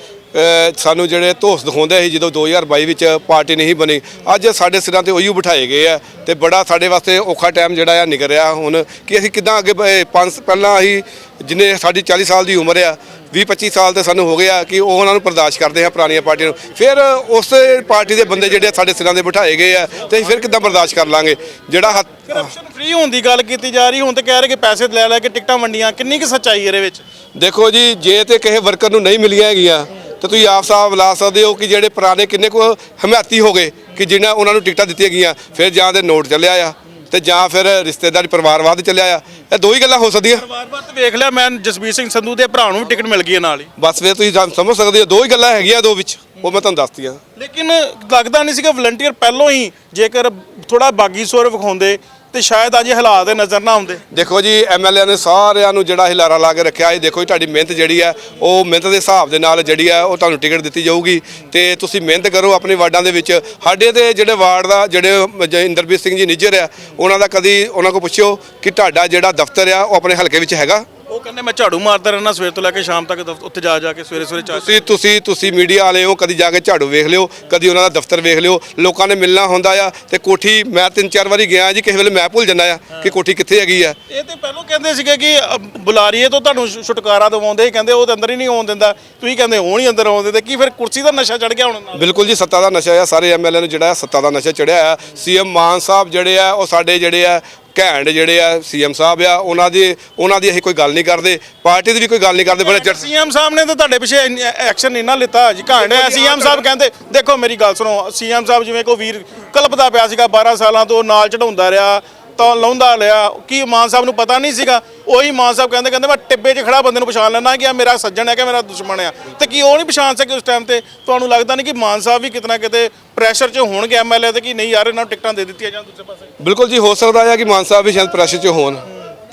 [SPEAKER 5] ਸਾਨੂੰ ਜਿਹੜੇ ਧੋਸ ਦਿਖਾਉਂਦੇ ਸੀ ਜਦੋਂ 2022 ਵਿੱਚ ਪਾਰਟੀ ਨਹੀਂ ਬਣੀ ਅੱਜ ਸਾਡੇ ਸਿਰਾਂ ਤੇ ਉਹੀ ਬਿਠਾਏ ਗਏ ਆ ਤੇ ਬੜਾ ਸਾਡੇ ਵਾਸਤੇ ਔਖਾ ਟਾਈਮ ਜਿਹੜਾ ਆ ਨਿਕਲ ਰਿਹਾ ਹੁਣ ਕਿ ਅਸੀਂ ਕਿਦਾਂ ਅੱਗੇ ਪੰਜ ਪਹਿਲਾਂ ਅਸੀਂ ਜਿੰਨੇ ਸਾਡੀ 40 ਸਾਲ ਦੀ ਉਮਰ ਆ 20 25 ਸਾਲ ਤੇ ਸਾਨੂੰ ਹੋ ਗਿਆ ਕਿ ਉਹ ਉਹਨਾਂ ਨੂੰ ਬਰਦਾਸ਼ਤ ਕਰਦੇ ਆ ਪੁਰਾਣੀਆਂ ਪਾਰਟੀਆਂ ਨੂੰ। ਫਿਰ ਉਸ ਪਾਰਟੀ ਦੇ ਬੰਦੇ ਜਿਹੜੇ ਸਾਡੇ ਸਿਰਾਂ ਤੇ ਬਿਠਾਏ ਗਏ ਆ ਤੇ ਅਸੀਂ ਫਿਰ ਕਿਦਾਂ ਬਰਦਾਸ਼ਤ ਕਰ ਲਾਂਗੇ? ਜਿਹੜਾ ਹੱਥ
[SPEAKER 2] ਕਰਪਸ਼ਨ ਫ੍ਰੀ ਹੋਣ ਦੀ ਗੱਲ ਕੀਤੀ ਜਾ ਰਹੀ ਹੁਣ ਤੇ ਕਹਿ ਰਹੇ ਕਿ ਪੈਸੇ ਲੈ ਲੈ ਕੇ ਟਿਕਟਾਂ ਵੰਡੀਆਂ ਕਿੰਨੀ ਕੁ ਸੱਚਾਈ ਇਹਦੇ ਵਿੱਚ?
[SPEAKER 5] ਦੇਖੋ ਜੀ ਜੇ ਤੇ ਕਿਸੇ ਵਰਕਰ ਨੂੰ ਨਹੀਂ ਮਿਲੀਆਂ ਹੈਗੀਆਂ ਤਾਂ ਤੁਸੀਂ ਆਪ ਸਾਹਬ ਲਾ ਸਕਦੇ ਹੋ ਕਿ ਜਿਹੜੇ ਪੁਰਾਣੇ ਕਿੰਨੇ ਕੋ ਹਮਾਇਤੀ ਹੋ ਗਏ ਕਿ ਜਿਨ੍ਹਾਂ ਉਹਨਾਂ ਨੂੰ ਟਿਕਟਾਂ ਦਿੱਤੀਆਂ ਗਈਆਂ ਫਿਰ ਜਾਂ ਤੇ ਨੋਟ ਚੱਲਿਆ ਆ ਤੇ ਜਾਂ ਫਿਰ ਰਿਸ਼ਤੇਦਾਰੀ ਪਰਿਵਾਰਵਾਦ ਚੱਲਿਆ ਆ। ਇਹ ਦੋ ਹੀ ਗੱਲਾਂ ਹੋ ਸਕਦੀਆਂ।
[SPEAKER 2] ਵਾਰ-ਵਾਰ ਤੇ ਵੇਖ ਲਿਆ ਮੈਂ ਜਸਬੀਰ ਸਿੰਘ ਸੰਧੂ ਦੇ ਭਰਾ ਨੂੰ ਵੀ ਟਿਕਟ ਮਿਲ ਗਈ ਹੈ ਨਾਲ ਹੀ।
[SPEAKER 5] ਬਸ ਫਿਰ ਤੁਸੀਂ ਸਮਝ ਸਕਦੇ ਹੋ ਦੋ ਹੀ ਗੱਲਾਂ ਹੈਗੀਆਂ ਦੋ ਵਿੱਚ ਉਹ ਮੈਂ ਤੁਹਾਨੂੰ ਦੱਸਤੀਆਂ
[SPEAKER 2] ਲੇਕਿਨ ਲੱਗਦਾ ਨਹੀਂ ਸੀਗਾ ਵਲੰਟੀਅਰ ਪਹਿਲੋਂ ਹੀ ਜੇਕਰ ਥੋੜਾ ਬਾਗੀ ਸਵਰ ਵਿਖਾਉਂਦੇ ਤੇ ਸ਼ਾਇਦ ਅੱਜ ਇਹ ਹਾਲਾਤ ਇਹ ਨਜ਼ਰ ਨਾ ਆਉਂਦੇ।
[SPEAKER 5] ਦੇਖੋ ਜੀ ਐਮਐਲਏ ਨੇ ਸਾਰਿਆਂ ਨੂੰ ਜਿਹੜਾ ਹਿਲਾਰਾ ਲਾ ਕੇ ਰੱਖਿਆ ਇਹ ਦੇਖੋ ਜੀ, ਤੁਹਾਡੀ ਮਿਹਨਤ ਜਿਹੜੀ ਹੈ, ਉਹ ਮਿਹਨਤ ਦੇ ਹਿਸਾਬ ਦੇ ਨਾਲ ਜਿਹੜੀ ਹੈ, ਉਹ ਤੁਹਾਨੂੰ ਟਿਕਟ ਦਿੱਤੀ ਜਾਊਗੀ। ਤੇ ਤੁਸੀਂ ਮਿਹਨਤ ਕਰੋ ਆਪਣੇ ਵਾਰਡਾਂ ਦੇ ਵਿੱਚ। ਸਾਡੇ ਤੇ ਜਿਹੜੇ ਵਾਰਡ ਦਾ, ਜਿਹੜੇ ਜ- ਸਿੰਘ ਜੀ ਨਿੱਜਰ ਆ, ਉਹਨਾਂ ਦਾ ਕਦੀ ਉਹਨਾਂ ਕੋਲ ਪੁੱਛਿਓ ਕਿ ਤੁਹਾਡਾ ਜਿਹੜਾ ਦਫ਼ਤਰ ਆ, ਉਹ ਆਪਣੇ ਹਲਕੇ ਵਿੱਚ ਹੈਗਾ?
[SPEAKER 2] ਉਹ ਕਹਿੰਦੇ ਮੈਂ ਝਾੜੂ ਮਾਰਦਾ ਰਹਿਣਾ ਸਵੇਰ ਤੋਂ ਲੈ ਕੇ ਸ਼ਾਮ ਤੱਕ ਉੱਥੇ ਜਾ ਜਾ ਕੇ ਸਵੇਰੇ ਸਵੇਰੇ ਚਾਹ
[SPEAKER 5] ਤੁਸੀਂ ਤੁਸੀਂ ਤੁਸੀਂ ਮੀਡੀਆ ਵਾਲੇ ਹੋ ਕਦੀ ਜਾ ਕੇ ਝਾੜੂ ਵੇਖ ਲਿਓ ਕਦੀ ਉਹਨਾਂ ਦਾ ਦਫ਼ਤਰ ਵੇਖ ਲਿਓ ਲੋਕਾਂ ਨੇ ਮਿਲਣਾ ਹੁੰਦਾ ਆ ਤੇ ਕੋਠੀ ਮੈਂ ਤਿੰਨ ਚਾਰ ਵਾਰੀ ਗਿਆ ਜੀ ਕਿਸੇ ਵੇਲੇ ਮੈਂ ਭੁੱਲ ਜਾਂਦਾ ਆ ਕਿ ਕੋਠੀ ਕਿੱਥੇ ਹੈਗੀ ਆ
[SPEAKER 2] ਇਹ ਤੇ ਪਹਿਲਾਂ ਕਹਿੰਦੇ ਸੀਗੇ ਕਿ ਅ, ਬੁਲਾਰੀਏ ਤੋਂ ਤੁਹਾਨੂੰ ਛੁ- ਛੁਟਕਾਰਾ ਦਿਵਾਉਂਦੇ ਸੀ ਕਹਿੰਦੇ ਉਹ ਤਾਂ ਅੰਦਰ ਹੀ ਨਹੀਂ ਆਉਣ ਦਿੰਦਾ ਤੁਸੀਂ ਕਹਿੰਦੇ ਉਹ ਨਹੀਂ ਅੰਦਰ ਆਉਣ ਦਿੰਦੇ ਕੀ ਫਿਰ ਕੁਰਸੀ ਦਾ ਨਸ਼ਾ ਚੜ ਗਿਆ ਹੁਣ ਨਾਲ?
[SPEAKER 5] ਬਿਲਕੁਲ ਜੀ ਸੱਤਾ ਦਾ ਨਸ਼ਾ ਆ ਸਾਰੇ ਐਮਐਲਏ ਨੂੰ ਜਿਹੜਾ ਹੈ ਸੱਤਾ ਦਾ ਨਸ਼ਾ ਚੜਿਆ ਆ ਸੀਐਮ ਮਾਨ ਸਾਹਿਬ ਜਿਹੜੇ ਆ ਉਹ ਸਾਡੇ ਜਿਹੜੇ ਆ ਘੈਂਡ ਜਿਹੜੇ ਆ ਸੀਐਮ ਸਾਹਿਬ ਆ ਉਹਨਾਂ ਦੀ ਉਹਨਾਂ ਦੀ ਅਸੀਂ ਕੋਈ ਗੱਲ ਨਹੀਂ ਕਰਦੇ ਪਾਰਟੀ ਦੀ ਵੀ ਕੋਈ ਗੱਲ ਨਹੀਂ ਕਰਦੇ ਬੜੇ ਜੱਟ
[SPEAKER 2] ਸੀਐਮ ਸਾਹਿਬ ਨੇ ਤਾਂ ਤੁਹਾਡੇ ਪਿੱਛੇ ਐਕਸ਼ਨ ਨਹੀਂ ਨਾ ਲਿੱਤਾ ਜੀ ਘਾਂਡੇ ਸੀਐਮ ਸਾਹਿਬ ਕਹਿੰਦੇ ਦੇਖੋ ਮੇਰੀ ਗੱਲ ਸੁਣੋ ਸੀਐਮ ਸਾਹਿਬ ਜਿਵੇਂ ਕੋ ਵੀਰ ਕਲਪਦਾ ਪਿਆ ਸੀਗਾ 12 ਸਾਲਾਂ ਤੋਂ ਨਾਲ ਚੜਾਉਂਦਾ ਰਿਹਾ ਤਾਂ ਲਾਉਂਦਾ ਲਿਆ। ਕੀ ਮਾਨ ਸਾਹਿਬ ਨੂੰ ਪਤਾ ਨਹੀਂ ਸੀਗਾ? ਉਹੀ ਮਾਨ ਸਾਹਿਬ ਕਹਿੰਦੇ ਕਹਿੰਦੇ ਮੈਂ ਟਿੱਬੇ 'ਚ ਖੜਾ ਬੰਦੇ ਨੂੰ ਪਛਾਣ ਲੈਣਾ ਕਿ ਇਹ ਮੇਰਾ ਸੱਜਣ ਹੈ ਕਿ ਮੇਰਾ ਦੁਸ਼ਮਣ ਆ ਤੇ ਕੀ ਉਹ ਨਹੀਂ ਪਛਾਣ ਸਕੇ ਉਸ ਟਾਈਮ ਤੇ? ਤੁਹਾਨੂੰ ਲੱਗਦਾ ਨਹੀਂ ਕਿ ਮਾਨ ਸਾਹਿਬ ਵੀ ਕਿਤਨਾ ਕਿਤੇ ਪ੍ਰੈਸ਼ਰ 'ਚ ਹੋਣਗੇ ਐਮਐਲਏ ਤੇ ਕਿ ਨਹੀਂ ਯਾਰ ਇਹਨਾਂ ਨੂੰ ਟਿਕਟਾਂ ਦੇ ਦਿੱਤੀਆਂ ਜਾਣ ਦੂਜੇ ਪਾਸੇ?
[SPEAKER 5] ਬਿਲਕੁਲ ਜੀ, ਹੋ ਸਕਦਾ ਹੈ ਕਿ ਮਾਨ ਸਾਹਿਬ ਵੀ ਸ਼ਾਇਦ ਪ੍ਰੈਸ਼ਰ 'ਚ ਹੋਣ।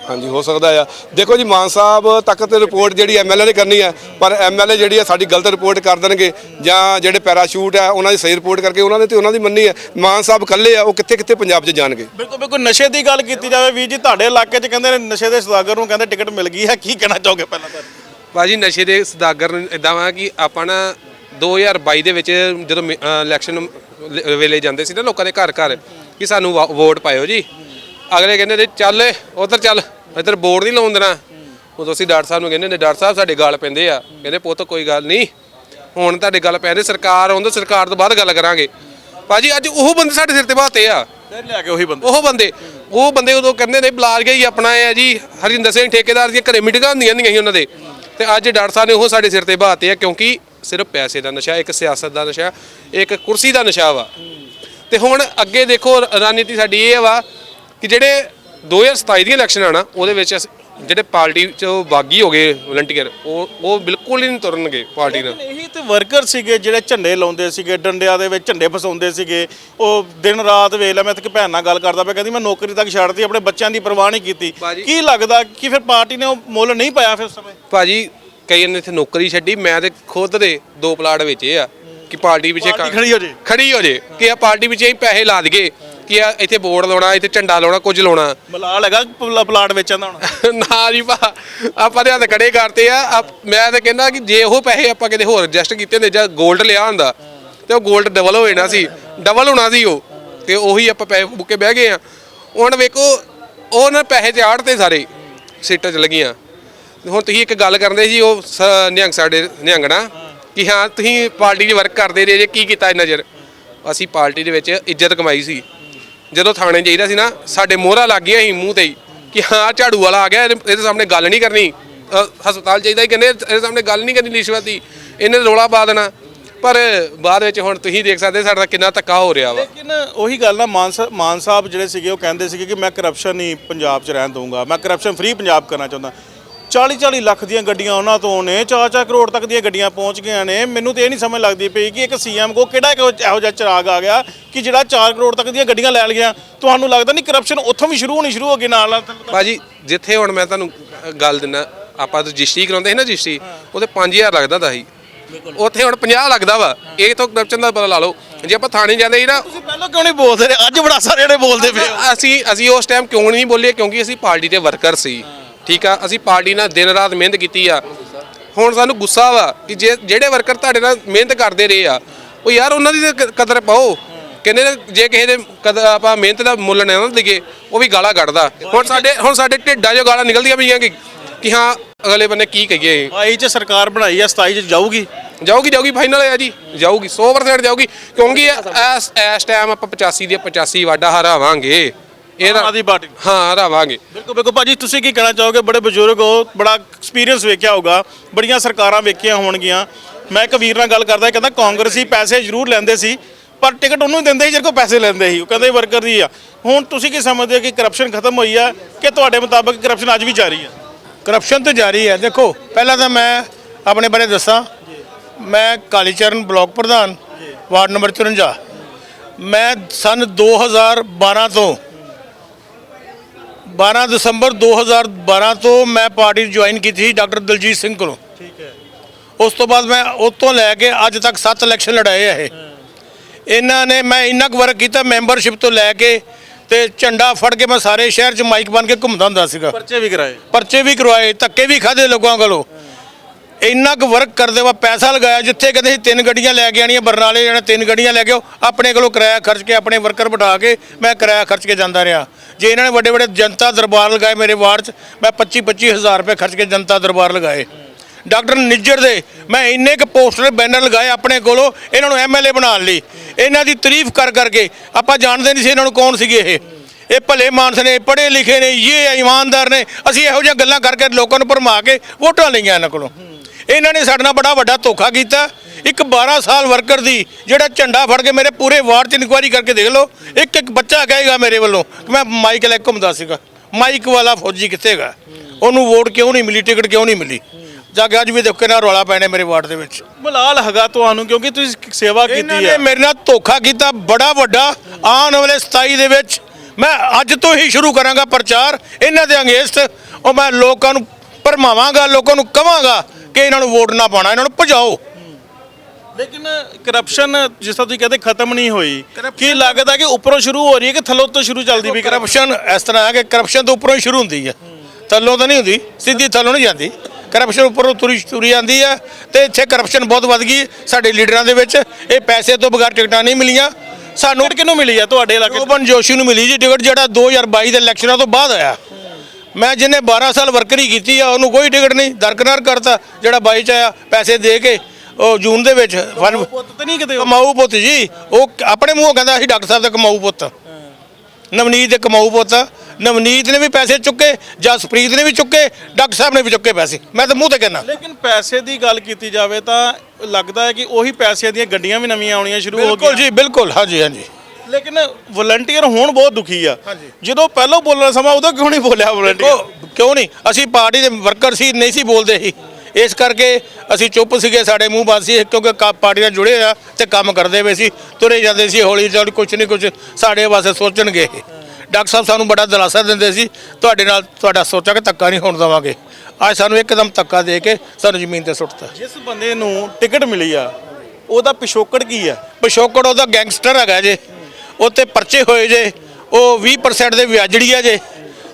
[SPEAKER 5] ਹਾਂਜੀ ਹੋ ਸਕਦਾ ਆ। ਦੇਖੋ ਜੀ ਮਾਨ ਸਾਹਿਬ ਤੱਕ ਤੇ ਰਿਪੋਰਟ ਜਿਹੜੀ ਐਮਐਲਏ ਨੇ ਕਰਨੀ ਹੈ ਪਰ ਐਮਐਲਏ ਜਿਹੜੀ ਆ ਸਾਡੀ ਗਲਤ ਰਿਪੋਰਟ ਕਰ ਦੇਣਗੇ ਜਾਂ ਜਿਹੜੇ ਪੈਰਾਸ਼ੂਟ ਆ ਉਹਨਾਂ ਦੀ ਸਹੀ ਰਿਪੋਰਟ ਕਰਕੇ ਉਹਨਾਂ ਨੇ ਤੇ ਉਹਨਾਂ ਦੀ ਮੰਨੀ ਹੈ ਮਾਨ ਸਾਹਿਬ ਇਕੱਲੇ ਆ ਉਹ ਕਿੱਥੇ ਕਿੱਥੇ ਪੰਜਾਬ 'ਚ ਜਾਣਗੇ?
[SPEAKER 2] ਬਿਲਕੁਲ ਬਿਲਕੁਲ ਨਸ਼ੇ ਦੀ ਗੱਲ ਕੀਤੀ ਜਾਵੇ ਵੀਰ ਜੀ ਤੁਹਾਡੇ ਇਲਾਕੇ 'ਚ ਕਹਿੰਦੇ ਨੇ ਨਸ਼ੇ ਦੇ ਸਦਾਗਰ ਨੂੰ ਕਹਿੰਦੇ ਟਿਕਟ ਮਿਲ ਗਈ ਹੈ ਕੀ ਕਹਿਣਾ ਚਾਹੋਗੇ ਪਹਿਲਾਂ ਤਾਂ?
[SPEAKER 3] ਭਾਜੀ ਨਸ਼ੇ ਦੇ ਸਦਾਗਰ ਨੂੰ ਇਦਾਂ ਵਾ ਕਿ ਆਪਾਂ ਨਾ 2022 ਦੇ ਵਿੱਚ ਜਦੋਂ ਇਲੈਕਸ਼ਨ ਵੇਲੇ ਜਾਂਦੇ ਸੀ ਨਾ ਲੋਕਾਂ ਦੇ ਘਰ ਘਰ ਕਿ ਸਾਨੂੰ ਵਾ- ਵੋਟ ਪਾਇਓ ਜੀ। ਅਗਲੇ ਕਹਿੰਦੇ ਨੇ ਚੱਲ ਉਧਰ ਚੱਲ ਇੱਧਰ ਬੋਰਡ ਨਹੀਂ ਲਾਉਣ ਦੇਣਾ। ਉਦੋਂ ਅਸੀਂ ਡਾਕਟਰ ਸਾਹਿਬ ਨੂੰ ਕਹਿੰਦੇ ਨੇ ਡਾਕਟਰ ਸਾਹਿਬ ਸਾਡੇ ਗੱਲ ਪੈਂਦੇ ਆ। ਕਹਿੰਦੇ ਪੁੱਤ ਕੋਈ ਗੱਲ ਨਹੀਂ ਹੁਣ ਤੁਹਾਡੇ ਗੱਲ ਪੈਂਦੇ ਸਰਕਾਰ ਆਉਂਦਾ ਸਰਕਾਰ ਤੋਂ ਬਾਅਦ ਗੱਲ ਕਰਾਂਗੇ। ਭਾਜੀ ਅੱਜ ਉਹ ਬੰਦੇ ਸਾਡੇ ਸਿਰ ਤੇ ਬਾਤੇ ਆ।
[SPEAKER 2] ਫਿਰ ਲਿਆ ਕੇ ਉਹੀ ਬੰਦੇ।
[SPEAKER 3] ਉਹ ਬੰਦੇ ਉਹ ਬੰਦੇ ਉਦੋਂ ਕਹਿੰਦੇ ਨੇ ਬਲਾਜ ਗਈ ਆਪਣਾ ਹੈ ਜੀ ਹਰਿੰਦਰ ਸਿੰਘ ਠੇਕੇਦਾਰ ਦੀਆਂ ਘਰੇ ਮੀਟਿੰਗਾਂ ਹੁੰਦੀਆਂ ਹੁੰਦੀਆਂ ਸੀ ਉਹਨਾਂ ਦੇ। ਤੇ ਅੱਜ ਡਾਕਟਰ ਸਾਹਿਬ ਨੇ ਉਹ ਸਾਡੇ ਸਿਰ ਤੇ ਬਹਾਤੇ ਆ ਕਿਉਂਕਿ ਸਿਰਫ ਪੈਸੇ ਦਾ ਨਸ਼ਾ ਇੱਕ ਸਿਆਸਤ ਦਾ ਨਸ਼ਾ ਇੱਕ ਕੁਰਸੀ ਦਾ ਨਸ਼ਾ ਵਾ। ਤੇ ਹੁਣ ਅੱਗੇ ਦੇਖੋ ਰਣਨੀਤੀ ਸਾਡੀ ਇਹ ਵਾ ਕਿ ਜਿਹੜੇ 2027 ਦੀਆਂ ਇਲੈਕਸ਼ਨ ਆਣਾ ਉਹਦੇ ਵਿੱਚ ਅਸੀਂ- ਜਿਹੜੇ ਪਾਰਟੀ ਚੋਂ ਬਾਗੀ ਹੋ ਗਏ ਵਲੰਟੀਅਰ ਉਹ ਉਹ ਬਿਲਕੁਲ ਹੀ ਨਹੀਂ ਤੁਰਨਗੇ ਪਾਰਟੀ ਨਾਲ।
[SPEAKER 2] ਇਹੀ ਤੇ ਵਰਕਰ ਸੀਗੇ ਜਿਹੜੇ ਝੰਡੇ ਲਾਉਂਦੇ ਸੀਗੇ ਡੰਡਿਆਂ ਦੇ ਵਿੱਚ ਝੰਡੇ ਫਸਾਉਂਦੇ ਸੀਗੇ। ਉਹ ਦਿਨ ਰਾਤ ਵੇਖ ਲੈ ਮੈਂ ਤੇ ਭੈਣ ਨਾਲ ਗੱਲ ਕਰਦਾ ਪਿਆ ਕਹਿੰਦੀ ਮੈਂ ਨੌਕਰੀ ਤੱਕ ਛੱਡਤੀ ਆਪਣੇ ਬੱਚਿਆਂ ਦੀ ਪਰਵਾਹ ਨਹੀਂ ਕੀਤੀ। ਕੀ ਲੱਗਦਾ ਕਿ ਫਿਰ ਪਾਰਟੀ ਨੇ ਉਹ ਮੁੱਲ ਨਹੀਂ ਪਾਇਆ ਫਿਰ ਸਮੇਂ?
[SPEAKER 3] ਭਾਜੀ ਕਈਆਂ ਨੇ ਇੱਥੇ ਨੌਕਰੀ ਛੱਡੀ ਮੈਂ ਤੇ ਖੁਦ ਦੇ ਦੋ ਪਲਾਟ ਵੇਚੇ ਆ ਕਿ ਪਾਰਟੀ ਪਿੱਛੇ ਕੰਮ-
[SPEAKER 2] ਖੜੀ ਹੋ ਜੇ।
[SPEAKER 3] ਖੜੀ ਹੋ ਜੇ ਕਿ ਆ ਪਾਰਟੀ ਵਿੱਚ ਹੀ ਪੈਸੇ ਲਾ ਦਈਏ। ਕਿ ਆ? ਇੱਥੇ ਬੋਰਡ ਲਾਉਣਾ ਇੱਥੇ ਝੰਡਾ ਲਾਉਣਾ ਕੁਝ ਲਾਉਣਾ।
[SPEAKER 2] ਮਲਾਲ ਹੈਗਾ ਪਲਾ- ਪਲਾਟ ਵੇਚਣ ਦਾ ਹੁਣ?
[SPEAKER 3] ਨਾ ਜੀ ਭਾ ਆਪਾਂ ਦੇ ਹੱਥ ਖੜੇ ਕਰਤੇ ਆ। ਆਪ- ਮੈਂ ਤਾਂ ਕਹਿੰਦਾ ਕਿ ਜੇ ਉਹ ਪੈਸੇ ਆਪਾਂ ਕਿਤੇ ਹੋਰ ਐਡਜਸਟ ਕੀਤੇ ਹੁੰਦੇ ਜਾਂ 골ਡ ਲਿਆ ਹੁੰਦਾ ਤੇ ਉਹ 골ਡ ਡਬਲ ਹੋ ਜਾਣਾ ਸੀ। ਡਬਲ ਹੋਣਾ ਸੀ ਉਹ। ਤੇ ਉਹੀ ਆਪਾਂ ਪੈਸੇ ਬੁੱਕੇ ਬਹਿ ਗਏ ਆ। ਹੁਣ ਵੇਖੋ ਉਹ ਨਾ ਪੈਸੇ ਤੇ ਆੜਤੇ ਸਾਰੇ ਸੀਟਾਂ ਚ ਲੱਗੀਆਂ ਹੁਣ ਤੁਸੀਂ ਇੱਕ ਗੱਲ ਕਰਦੇ ਸੀ ਉਹ ਸ- ਨਿਹੰਗ ਸਾਡੇ ਨਿਹੰਗਣਾ ਕਿ ਹਾਂ ਤੁਸੀਂ ਪਾਰਟੀ 'ਚ ਵਰਕ ਕਰਦੇ ਰਹੇ ਜੇ ਕੀ ਕੀਤਾ ਇੰਨਾ ਚਿਰ? ਅਸੀਂ ਪਾਰਟੀ ਦੇ ਵਿੱਚ ਇੱਜ਼ਤ ਕਮਾਈ ਸੀ। ਜਦੋਂ ਥਾਣੇ ਜਾਈਦਾ ਸੀ ਨਾ ਸਾਡੇ ਮੋਹਰਾ ਲੱਗ ਗਿਆ ਸੀ ਮੂੰਹ ਤੇ ਹੀ ਕਿ ਹਾਂ ਝਾੜੂ ਵਾਲਾ ਆ ਗਿਆ ਇਹਦੇ ਇਹਦੇ ਸਾਹਮਣੇ ਗੱਲ ਨਹੀਂ ਕਰਨੀ। ਅ, ਹਸਪਤਾਲ ਚਾਹੀਦਾ ਹੀ ਕਹਿੰਦੇ ਇਹਦੇ ਸਾਹਮਣੇ ਗੱਲ ਨਹੀਂ ਕਰਨੀ ਰਿਸ਼ਵਤ ਦੀ। ਇਹਨੇ ਰੋਲਾ ਪਾ ਦੇਣਾ। ਪਰ ਬਾਅਦ ਵਿੱਚ ਹੁਣ ਤੁਸੀਂ ਦੇਖ ਸਕਦੇ ਸਾਡਾ ਕਿੰਨਾ ਧੱਕਾ ਹੋ ਰਿਹਾ ਵਾ।
[SPEAKER 2] ਲੇਕਿਨ ਉਹੀ ਗੱਲ ਨਾ ਮਾਨ ਸਾ ਮਾਨ ਸਾਹਿਬ ਜਿਹੜੇ ਸੀਗੇ ਉਹ ਕਹਿੰਦੇ ਸੀਗੇ ਕਿ ਮੈਂ ਕਰਪਸ਼ਨ ਨਹੀਂ ਪੰਜਾਬ 'ਚ ਰਹਿਣ ਦਊਂਗਾ। ਮੈਂ ਕਰਪਸ਼ਨ ਫ੍ਰੀ ਪੰਜਾਬ ਕਰਨਾ ਚਾਹੁੰਦਾ। 40 40 ਲੱਖ ਦੀਆਂ ਗੱਡੀਆਂ ਉਹਨਾਂ ਤੋਂ ਨੇ 4-4 ਕਰੋੜ ਤੱਕ ਦੀਆਂ ਗੱਡੀਆਂ ਪਹੁੰਚ ਗਈਆਂ ਨੇ। ਮੈਨੂੰ ਤੇ ਇਹ ਨਹੀਂ ਸਮਝ ਲੱਗਦੀ ਪਈ ਕਿ ਇੱਕ ਸੀਐਮ ਕੋ ਕਿਹੜਾ ਇਹੋ ਇਹੋ ਜਿਹਾ ਚਿਰਾਗ ਆ ਗਿਆ ਕਿ ਜਿਹੜਾ 4 ਕਰੋੜ ਤੱਕ ਦੀਆਂ ਗੱਡੀਆਂ ਲੈ ਲਈਆਂ। ਤੁਹਾਨੂੰ ਲੱਗਦਾ ਨਹੀਂ ਕਰਪਸ਼ਨ ਉੱਥੋਂ ਵੀ ਸ਼ੁਰੂ ਹੋਣੀ ਸ਼ੁਰੂ ਹੋ ਗਈ ਨਾਲ ਨਾਲ?
[SPEAKER 3] ਬਾਜੀ ਜਿੱਥੇ ਹੁਣ ਮੈਂ ਤੁਹਾਨੂੰ ਗੱਲ ਦਿੰਨਾ ਆਪਾਂ ਤਾਂ ਰਜਿਸਟਰੀ ਕਰਾਉਂਦੇ ਸੀ ਨਾ ਰਜਿਸਟਰੀ ਉਹਦੇ 5000 ਲੱਗਦਾ ਦਾ ਸੀ। ਉੱਥੇ ਹੁਣ 50 ਲੱਗਦਾ ਵਾ। ਇਹ ਤੋਂ ਕਰਪਸ਼ਨ ਦਾ ਪਤਾ ਲਾ ਲਓ। ਜੇ ਆਪਾਂ ਥਾਣੇ ਜਾਂਦੇ ਸੀ ਨਾ
[SPEAKER 2] ਤੁਸੀਂ ਪਹਿਲਾਂ ਕਿਉਂ ਨਹੀਂ ਬੋਲਦੇ ਰਹੇ? ਅੱਜ ਬੜਾ ਸਾਰੇ ਜਿਹੜੇ ਬੋਲਦੇ ਪਏ
[SPEAKER 3] ਅਸੀਂ ਅਸੀਂ ਉਸ ਟਾਈਮ ਕਿਉਂ ਨਹੀਂ ਬੋਲੇ ਕਿਉਂਕਿ ਅਸੀਂ ਪਾਰਟੀ ਦੇ ਵਰਕਰ ਸੀ। ਠੀਕ ਆ? ਅਸੀਂ ਪਾਰਟੀ ਨਾਲ ਦਿਨ ਰਾਤ ਮਿਹਨਤ ਕੀਤੀ ਆ। ਹੁਣ ਸਾਨੂੰ ਗੁੱਸਾ ਵਾ ਕਿ ਜੇ ਜਿਹੜੇ ਵਰਕਰ ਤੁਹਾਡੇ ਨਾਲ ਮਿਹਨਤ ਕਰਦੇ ਰਹੇ ਆ ਉਹ ਯਾਰ ਉਹਨਾਂ ਦੀ ਤਾਂ ਕਦਰ ਪਾਓ। ਕਹਿੰਦੇ ਨੇ ਜੇ ਕਿਸੇ ਦੇ ਕਦਰ ਆਪਾਂ ਮਿਹਨਤ ਦਾ ਮੁੱਲ ਨਾ ਦਈਏ ਉਹ ਵੀ ਗਾਲਾਂ ਕੱਢਦਾ। ਹੁਣ ਸਾਡੇ ਹੁਣ ਸਾਡੇ ਢਿੱਡਾਂ 'ਚੋਂ ਗਾਲਾਂ ਨਿਕਲਦੀਆਂ ਪਈਆਂ ਕਿ ਕਿ ਹਾਂ ਅਗਲੇ ਬੰਨੇ ਕੀ ਕਹੀਏ।
[SPEAKER 2] 22 ਚ ਸਰਕਾਰ ਬਣਾਈ ਆ 27 ਚ ਜਾਊਗੀ।
[SPEAKER 3] ਜਾਊਗੀ ਜਾਊਗੀ ਫਾਈਨਲ ਆ ਜੀ। ਜਾਊਗੀ 100% ਜਾਊਗੀ। ਕਿਉਂਕਿ ਇਸ ਇਸ ਟਾਈਮ ਆਪਾਂ 85 ਦੀ 85 ਵਾਡਾ ਹਰਾਵਾਂਗੇ।
[SPEAKER 2] ਆਮ ਆਦਮੀ ਪਾਰਟੀ ਨੂੰ।
[SPEAKER 3] ਹਾਂ ਹਰਾਵਾਂਗੇ।
[SPEAKER 2] ਬਿਲਕੁਲ ਬਿਲਕੁਲ। ਭਾਜੀ ਤੁਸੀਂ ਕੀ ਕਹਿਣਾ ਚਾਹੋਗੇ? ਬੜੇ ਬਜ਼ੁਰਗ ਹੋ ਬੜਾ ਐਕਸਪੀਰੀਅੰਸ ਵੇਖਿਆ ਹੋਗਾ ਬੜੀਆਂ ਸਰਕਾਰਾਂ ਵੇਖੀਆਂ ਹੋਣਗੀਆਂ। ਮੈਂ ਇੱਕ ਵੀਰ ਨਾਲ ਗੱਲ ਕਰਦਾ ਕਹਿੰਦਾ ਕਾਂਗਰਸੀ ਪੈਸੇ ਜ਼ਰੂਰ ਲੈਂਦੇ ਸੀ ਪਰ ਟਿਕਟ ਉਹਨੂੰ ਹੀ ਦਿੰਦੇ ਸੀ ਜਿਹਦੇ ਕੋਲ ਪੈਸੇ ਲੈਂਦੇ ਸੀ। ਉਹ ਕਹਿੰਦੇ ਵਰਕਰ ਦੀ ਆ। ਹੁਣ ਤੁਸੀਂ ਕੀ ਸਮਝਦੇ ਹੋ ਕਿ ਕਰਪਸ਼ਨ ਖਤਮ ਹੋਈ ਆ ਕਿ ਤੁਹਾਡੇ ਮੁਤਾਬਕ ਕਰਪਸ਼ਨ ਅੱਜ ਵੀ ਜਾਰੀ ਆ?
[SPEAKER 6] ਕਰਪਸ਼ਨ ਤਾਂ ਜਾਰੀ ਹੈ ਦੇਖੋ ਪਹਿਲਾਂ ਤਾਂ ਮੈਂ ਆਪਣੇ ਬਾਰੇ ਦੱਸਾਂ। ਮੈਂ ਕਾਲੀਚਰਨ ਬਲਾਕ ਪ੍ਰਧਾਨ ਵਾਰਡ ਨੰਬਰ 54 ਮੈਂ ਸਨ 2012 ਤੋਂ 12 ਦਸੰਬਰ 2012 ਤੋਂ ਮੈਂ ਪਾਰਟੀ ਜੁਆਇਨ ਕੀਤੀ ਸੀ ਡਾਕਟਰ ਦਲਜੀਤ ਸਿੰਘ ਕੋਲੋਂ।
[SPEAKER 2] ਠੀਕ ਹੈ।
[SPEAKER 6] ਉਸ ਤੋਂ ਬਾਅਦ ਮੈਂ ਉਸ ਤੋਂ ਲੈ ਕੇ ਅੱਜ ਤੱਕ 7 ਇਲੈਕਸ਼ਨ ਲੜਾਏ ਆ ਇਹ। ਇਹਨਾਂ ਨੇ ਮੈਂ ਇੰਨਾ ਕੁ ਵਰਕ ਕੀਤਾ ਮੈਂਬਰਸ਼ਿਪ ਤੋਂ ਲੈ ਕੇ ਤੇ ਝੰਡਾ ਫੜ ਕੇ ਮੈਂ ਸਾਰੇ ਸ਼ਹਿਰ 'ਚ ਮਾਈਕ ਬਣ ਕੇ ਘੁੰਮਦਾ ਹੁੰਦਾ ਸੀਗਾ।
[SPEAKER 2] ਪਰਚੇ ਵੀ ਕਰਾਏ।
[SPEAKER 6] ਪਰਚੇ ਵੀ ਕਰਵਾਏ ਧੱਕੇ ਵੀ ਖਾਦੇ ਲੋਕਾਂ ਕੋਲੋਂ। ਇੰਨਾ ਕੁ ਵਰਕ ਕਰਦੇ ਵਾ, ਪੈਸਾ ਲਗਾਇਆ ਜਿੱਥੇ ਕਹਿੰਦੇ ਸੀ ਤਿੰਨ ਗੱਡੀਆਂ ਲੈ ਕੇ ਆਣੀਆਂ ਬਰਨਾਲੇ ਜਾਣਾ, ਤਿੰਨ ਗੱਡੀਆਂ ਲੈ ਕੇ ਆਓ, ਆਪਣੇ ਕੋਲੋਂ ਕਿਰਾਇਆ ਖਰਚ ਕੇ ਆਪਣੇ ਵਰਕਰ ਬਿਠਾ ਕੇ ਮੈਂ ਕਿਰਾਇਆ ਖਰਚ ਕੇ ਜਾਂਦਾ ਰਿਹਾ। ਜੇ ਇਹਨਾਂ ਨੇ ਵੱਡੇ ਵੱਡੇ ਜਨਤਾ ਦਰਬਾਰ ਲਗਾਏ ਮੇਰੇ ਵਾਰਡ 'ਚ, ਮੈਂ 25 25 ਹਜ਼ਾਰ ਰੁਪਏ ਖਰਚ ਕੇ ਜਨਤਾ ਦਰਬਾਰ ਲਗਾਏ। ਡਾਕਟਰ ਨਿੱਜਰ ਦੇ, ਮੈਂ ਇੰਨੇ ਕੁ ਪੋਸਟਰ ਬੈਨਰ ਲਗਾਏ ਆਪਣੇ ਕੋਲੋਂ, ਇਹਨਾਂ ਨੂੰ ਐਮਐਲਏ ਬਣਾਉਣ ਲਈ। ਇਹਨਾਂ ਦੀ ਤਾਰੀਫ ਕਰ ਕਰਕੇ, ਆਪਾਂ ਜਾਣਦੇ ਨਹੀਂ ਸੀ ਇਹਨਾਂ ਨੂੰ ਕੌਣ ਸੀਗੇ ਇਹ। ਇਹ ਭਲੇ ਮਾਨਸ ਨੇ, ਪੜ੍ਹੇ ਲਿਖੇ ਨੇ, ਇਹ ਇਮਾਨਦਾਰ ਨੇ, ਅਸੀਂ ਇਹੋ ਜਿਹੀਆਂ ਗੱਲਾਂ ਕਰਕੇ ਲੋਕਾਂ ਨੂੰ ਭਰਮਾ ਕੇ ਵੋਟਾਂ ਲਈਆਂ ਇਹਨਾਂ ਕੋਲੋਂ। ਇਹਨਾਂ ਨੇ ਸਾਡੇ ਨਾਲ ਬੜਾ ਵੱਡਾ ਧੋਖਾ ਕੀਤਾ। ਇੱਕ 12 ਸਾਲ ਵਰਕਰ ਦੀ ਜਿਹੜਾ ਝੰਡਾ ਫੜ ਕੇ ਮੇਰੇ ਪੂਰੇ ਵਾਰਡ 'ਚ ਇਨਕੁਆਇਰੀ ਕਰਕੇ ਦੇਖ ਲਓ। ਇੱਕ ਇੱਕ ਬੱਚਾ ਕਹੇਗਾ ਮੇਰੇ ਵੱਲੋਂ। ਕਿ ਮੈਂ ਮਾਈਕ ਲੈ ਕੇ ਘੁੰਮਦਾ ਸੀਗਾ। ਮਾਈਕ ਵਾਲਾ ਫੌਜੀ ਕਿੱਥੇ ਹੈਗਾ? ਉਹਨੂੰ ਵੋਟ ਕਿਉਂ ਨਹੀਂ ਮਿਲੀ? ਟਿਕਟ ਕਿਉਂ ਨਹੀਂ ਮਿਲੀ? ਜਾ ਕੇ ਅੱਜ ਵੀ ਦੇਖੋ ਕਿੰਨਾ ਰੌਲਾ ਪੈਣੇ ਮੇਰੇ ਵਾਰਡ ਦੇ ਵਿੱਚ।
[SPEAKER 2] ਮਲਾਲ ਹੈਗਾ ਤੁਹਾਨੂੰ ਕਿਉਂਕਿ ਤੁਸੀਂ ਸੇਵਾ
[SPEAKER 6] ਇਹਨਾਂ
[SPEAKER 2] ਕੀਤੀ
[SPEAKER 6] ਨੇ
[SPEAKER 2] ਹੈ
[SPEAKER 6] ਮੇਰੇ ਨਾਲ ਧੋਖਾ ਕੀਤਾ। ਬੜਾ ਵੱਡਾ ਆਉਣ ਵਾਲੇ 27 ਦੇ ਵਿੱਚ। ਮੈਂ ਅੱਜ ਤੋਂ ਹੀ ਸ਼ੁਰੂ ਕਰਾਂਗਾ ਪ੍ਰਚਾਰ। ਇਹਨਾਂ ਦੇ ਅੰਗੇਸਟ ਉਹ ਮੈਂ ਲੋਕਾਂ ਨੂੰ ਭਰਮਾਵਾਂਗਾ ਲੋਕਾਂ ਨੂੰ ਕਵਾਂਗਾ ਕਿ ਇਹਨਾਂ ਨੂੰ ਵੋਟ ਨਾ ਪਾਣਾ ਇਹਨਾਂ ਨੂੰ ਭਜਾਓ।
[SPEAKER 2] ਲੇਕਿਨ ਕਰਪਸ਼ਨ ਜਿਸ ਤਰ੍ਹਾਂ ਤੁਸੀਂ ਕਹਿੰਦੇ ਖਤਮ ਨਹੀਂ ਹੋਈ ਕੀ ਲੱਗਦਾ ਕਿ ਉੱਪਰੋਂ ਸ਼ੁਰੂ ਹੋ ਰਹੀ ਹੈ ਕਿ ਥੱਲੋਂ ਤੋਂ ਸ਼ੁਰੂ ਚੱਲਦੀ ਵੀ
[SPEAKER 6] ਕਰਪਸ਼ਨ ਇਸ ਤਰ੍ਹਾਂ ਹੈ ਕਿ ਕਰਪਸ਼ਨ ਤੋਂ ਉੱਪਰੋਂ ਹੀ ਸ਼ੁਰੂ ਹੁੰਦੀ ਹੈ। ਥੱਲੋਂ ਤਾਂ ਨਹੀਂ ਹੁੰਦੀ ਸਿੱਧੀ ਥੱਲੋਂ ਨਹੀਂ ਜਾਂਦੀ। ਕਰਪਸ਼ਨ ਉੱਪਰੋਂ ਤੁਰੀ ਤੁਰੀ ਜਾਂਦੀ ਹੈ ਤੇ ਇੱਥੇ ਕਰਪਸ਼ਨ ਬਹੁਤ ਵੱਧ ਗਈ ਸਾਡੇ ਲੀਡਰਾਂ ਦੇ ਵਿੱਚ। ਇਹ ਪੈਸੇ ਤੋਂ ਬਗੈਰ ਟਿਕਟਾਂ ਨਹੀਂ ਮਿਲੀਆਂ। ਸਾਨੂੰ
[SPEAKER 2] ਕਿਹਨੂੰ ਮਿਲੀ ਆ ਤੁਹਾਡੇ ਇਲਾਕੇ?
[SPEAKER 6] ਰੋਬਨ ਜੋਸ਼ੀ ਨੂੰ ਮਿਲੀ ਜੀ ਟਿਕਟ ਜਿਹੜਾ 2022 ਦੇ ਇਲੈਕਸ਼ਨਾਂ ਤੋਂ ਬਾਅਦ ਆਇਆ। ਮੈਂ ਜਿਹਨੇ 12 ਸਾਲ ਵਰਕਰੀ ਕੀਤੀ ਆ ਉਹਨੂੰ ਕੋਈ ਟਿਕਟ ਨਹੀਂ ਦਰਕਨਾਰ ਕਰਤਾ ਜਿਹੜਾ 22 ਚ ਆਇਆ ਪੈਸੇ ਦੇ ਕੇ ਉਹ ਜੂਨ ਦੇ ਵਿੱਚ ਫਨ
[SPEAKER 2] ਪੁੱਤ ਤਾਂ ਨਹੀਂ ਕਿਤੇ?
[SPEAKER 6] ਕਮਾਊ ਪੁੱਤ ਜੀ ਉਹ ਆਪਣੇ ਮੂੰਹੋਂ ਕਹਿੰਦਾ ਅਸੀਂ ਡਾਕਟਰ ਸਾਹਿਬ ਦਾ ਕਮਾਊ ਪੁੱਤ। ਨਵਨੀਤ ਦੇ ਕਮਾਊ ਪੁੱਤ। ਨਵਨੀਤ ਨੇ ਵੀ ਪੈਸੇ ਚੁੱਕੇ ਜਸਪ੍ਰੀਤ ਨੇ ਵੀ ਚੁੱਕੇ ਡਾਕਟਰ ਸਾਹਿਬ ਨੇ ਵੀ ਚੁੱਕੇ ਪੈਸੇ। ਮੈਂ ਤਾਂ ਮੂੰਹ ਤੇ ਕਹਿੰਦਾ।
[SPEAKER 2] ਲੇਕਿਨ ਪੈਸੇ ਦੀ ਗੱਲ ਕੀਤੀ ਜਾਵੇ ਤਾਂ ਲੱਗਦਾ ਹੈ ਕਿ ਉਹੀ ਪੈਸਿਆਂ ਦੀਆਂ ਗੱਡੀਆਂ ਵੀ ਨਵੀਆਂ ਆਉਣੀਆਂ ਸ਼ੁਰੂ ਹੋ
[SPEAKER 6] ਬਿਲਕੁਲ
[SPEAKER 2] ਗਈਆਂ।
[SPEAKER 6] ਜੀ ਬਿਲਕੁਲ ਹਾਂਜੀ ਹਾਂਜੀ।
[SPEAKER 2] ਲੇਕਿਨ ਵਲੰਟੀਅਰ ਹੁਣ ਬਹੁਤ ਦੁਖੀ ਆ। ਜਦੋਂ ਪਹਿਲਾਂ ਬੋਲਣ ਸਮਾਂ ਉਦੋਂ ਕਿਉਂ ਨਹੀਂ ਬੋਲਿਆ ਵਲੰਟੀਅਰ
[SPEAKER 6] ਕਿਉਂ ਨਹੀਂ? ਅਸੀਂ ਪਾਰਟੀ ਦੇ ਵਰਕਰ ਸੀ ਨਹੀਂ ਸੀ ਬੋਲਦੇ ਸੀ। ਇਸ ਕਰਕੇ ਅਸੀਂ ਚੁੱਪ ਸੀਗੇ ਸਾਡੇ ਮੂੰਹ ਬੰਦ ਸੀ ਕਿਉਂਕਿ ਕਾ- ਪਾਰਟੀ ਨਾਲ ਜੁੜੇ ਆ ਤੇ ਕੰਮ ਕਰਦੇ ਪਏ ਸੀ ਤੁਰੇ ਜਾਂਦੇ ਸੀ ਹੌਲੀ ਹੌਲੀ ਕੁਝ ਨਹੀਂ ਕੁਝ ਸਾਡੇ ਵਾਸਤੇ ਸੋਚਣਗੇ। ਡਾਕਟਰ ਸਾਹਿਬ ਸਾਨੂੰ ਬੜਾ ਦਿਲਾਸਾ ਦਿੰਦੇ ਸੀ ਤੁਹਾਡੇ ਨਾਲ ਤੁਹਾਡਾ ਸੋਚਾਂਗੇ ਧੱਕਾ ਨਹੀਂ ਹੋਣ ਦੇਵਾਂਗੇ। ਅੱਜ ਸਾਨੂੰ ਇੱਕਦਮ ਧੱਕਾ ਦੇ ਕੇ ਸਾਨੂੰ ਜ਼ਮੀਨ ਤੇ ਸੁੱਟਤਾ।
[SPEAKER 2] ਜਿਸ ਬੰਦੇ ਨੂੰ ਟਿਕਟ ਮਿਲੀ ਆ ਉਹਦਾ ਪਿਛੋਕੜ ਕੀ ਆ?
[SPEAKER 6] ਪਿਛੋਕੜ ਉਹਦਾ ਗੈਂਗਸਟਰ ਹੈਗਾ ਜੇ। ਉੱਤੇ ਪਰਚੇ ਹੋਏ ਜੇ ਉਹ 20% ਦੇ ਵਿਆਜੜੀ ਆ ਜੇ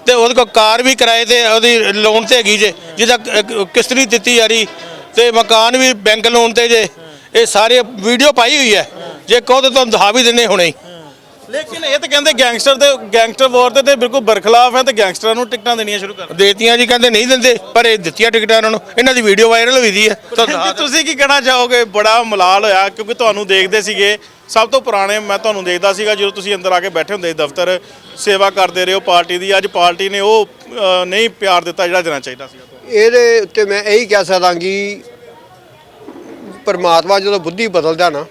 [SPEAKER 6] ਤੇ ਉਹਦੇ ਕੋਲ ਕਾਰ ਵੀ ਕਿਰਾਏ ਤੇ ਉਹਦੀ ਲੋਨ ਤੇ ਹੈਗੀ ਜੇ ਜਿਹਦਾ ਕਿਸ਼ਤ ਨਹੀਂ ਦਿੱਤੀ ਜਾ ਰਹੀ ਤੇ ਮਕਾਨ ਵੀ ਬੈਂਕ ਲੋਨ ਤੇ ਜੇ ਇਹ ਸਾਰੇ ਵੀਡੀਓ ਪਾਈ ਹੋਈ ਹੈ ਜੇ ਕਹੋ ਤਾਂ ਤੁਹਾਨੂੰ ਦਿਖਾ ਵੀ ਦਿੰਨੇ ਹੁਣੇ
[SPEAKER 2] ਲੇਕਿਨ ਇਹ ਤਾਂ ਕਹਿੰਦੇ ਗੈਂਗਸਟਰ ਦੇ ਗੈਂਗਸਟਰ ਵਾਰ ਦੇ ਤੇ ਬਿਲਕੁਲ ਬਰਖਲਾਫ ਹੈ ਤੇ ਗੈਂਗਸਟਰਾਂ ਨੂੰ ਟਿਕਟਾਂ ਦੇਣੀਆਂ ਸ਼ੁਰੂ ਕਰ
[SPEAKER 6] ਦੇਤੀਆਂ ਜੀ ਕਹਿੰਦੇ ਨਹੀਂ ਦਿੰਦੇ ਪਰ ਇਹ ਦਿੱਤੀਆਂ ਟਿਕਟਾਂ ਇਹਨਾਂ ਨੂੰ ਇਹਨਾਂ ਦੀ ਵੀਡੀਓ ਵਾਇਰਲ ਹੋਈ ਦੀ ਹੈ।
[SPEAKER 2] ਤੁਸੀਂ ਕੀ ਕਹਿਣਾ ਚਾਹੋਗੇ? ਬੜਾ ਮਲਾਲ ਹੋਇਆ ਕਿਉਂਕਿ ਤੁਹਾਨੂੰ ਦੇਖਦੇ ਸੀਗੇ ਸਭ ਤੋਂ ਪੁਰਾਣੇ ਮੈਂ ਤੁਹਾਨੂੰ ਦੇਖਦਾ ਸੀਗਾ ਜਦੋਂ ਤੁਸੀਂ ਅੰਦਰ ਆ ਕੇ ਬੈਠੇ ਹੁੰਦੇ ਸੀ ਦਫ਼ਤਰ ਸੇਵਾ ਕਰਦੇ ਰਹੇ ਹੋ ਪਾਰਟੀ ਦੀ ਅੱਜ ਪਾਰਟੀ ਨੇ ਉਹ ਅ, ਨਹੀਂ ਪਿਆਰ ਦਿੱਤਾ ਜਿਹੜਾ ਦੇਣਾ ਚਾਹੀਦਾ ਸੀਗਾ ਤੁਹਾਨੂੰ।
[SPEAKER 7] ਇਹਦੇ ਉੱਤੇ ਮੈਂ ਇਹੀ ਕਹਿ ਸਕਦਾ ਕਿ ਪਰਮਾਤਮਾ ਜਦੋਂ ਬੁੱਧੀ ਬਦਲਦਾ ਨਾ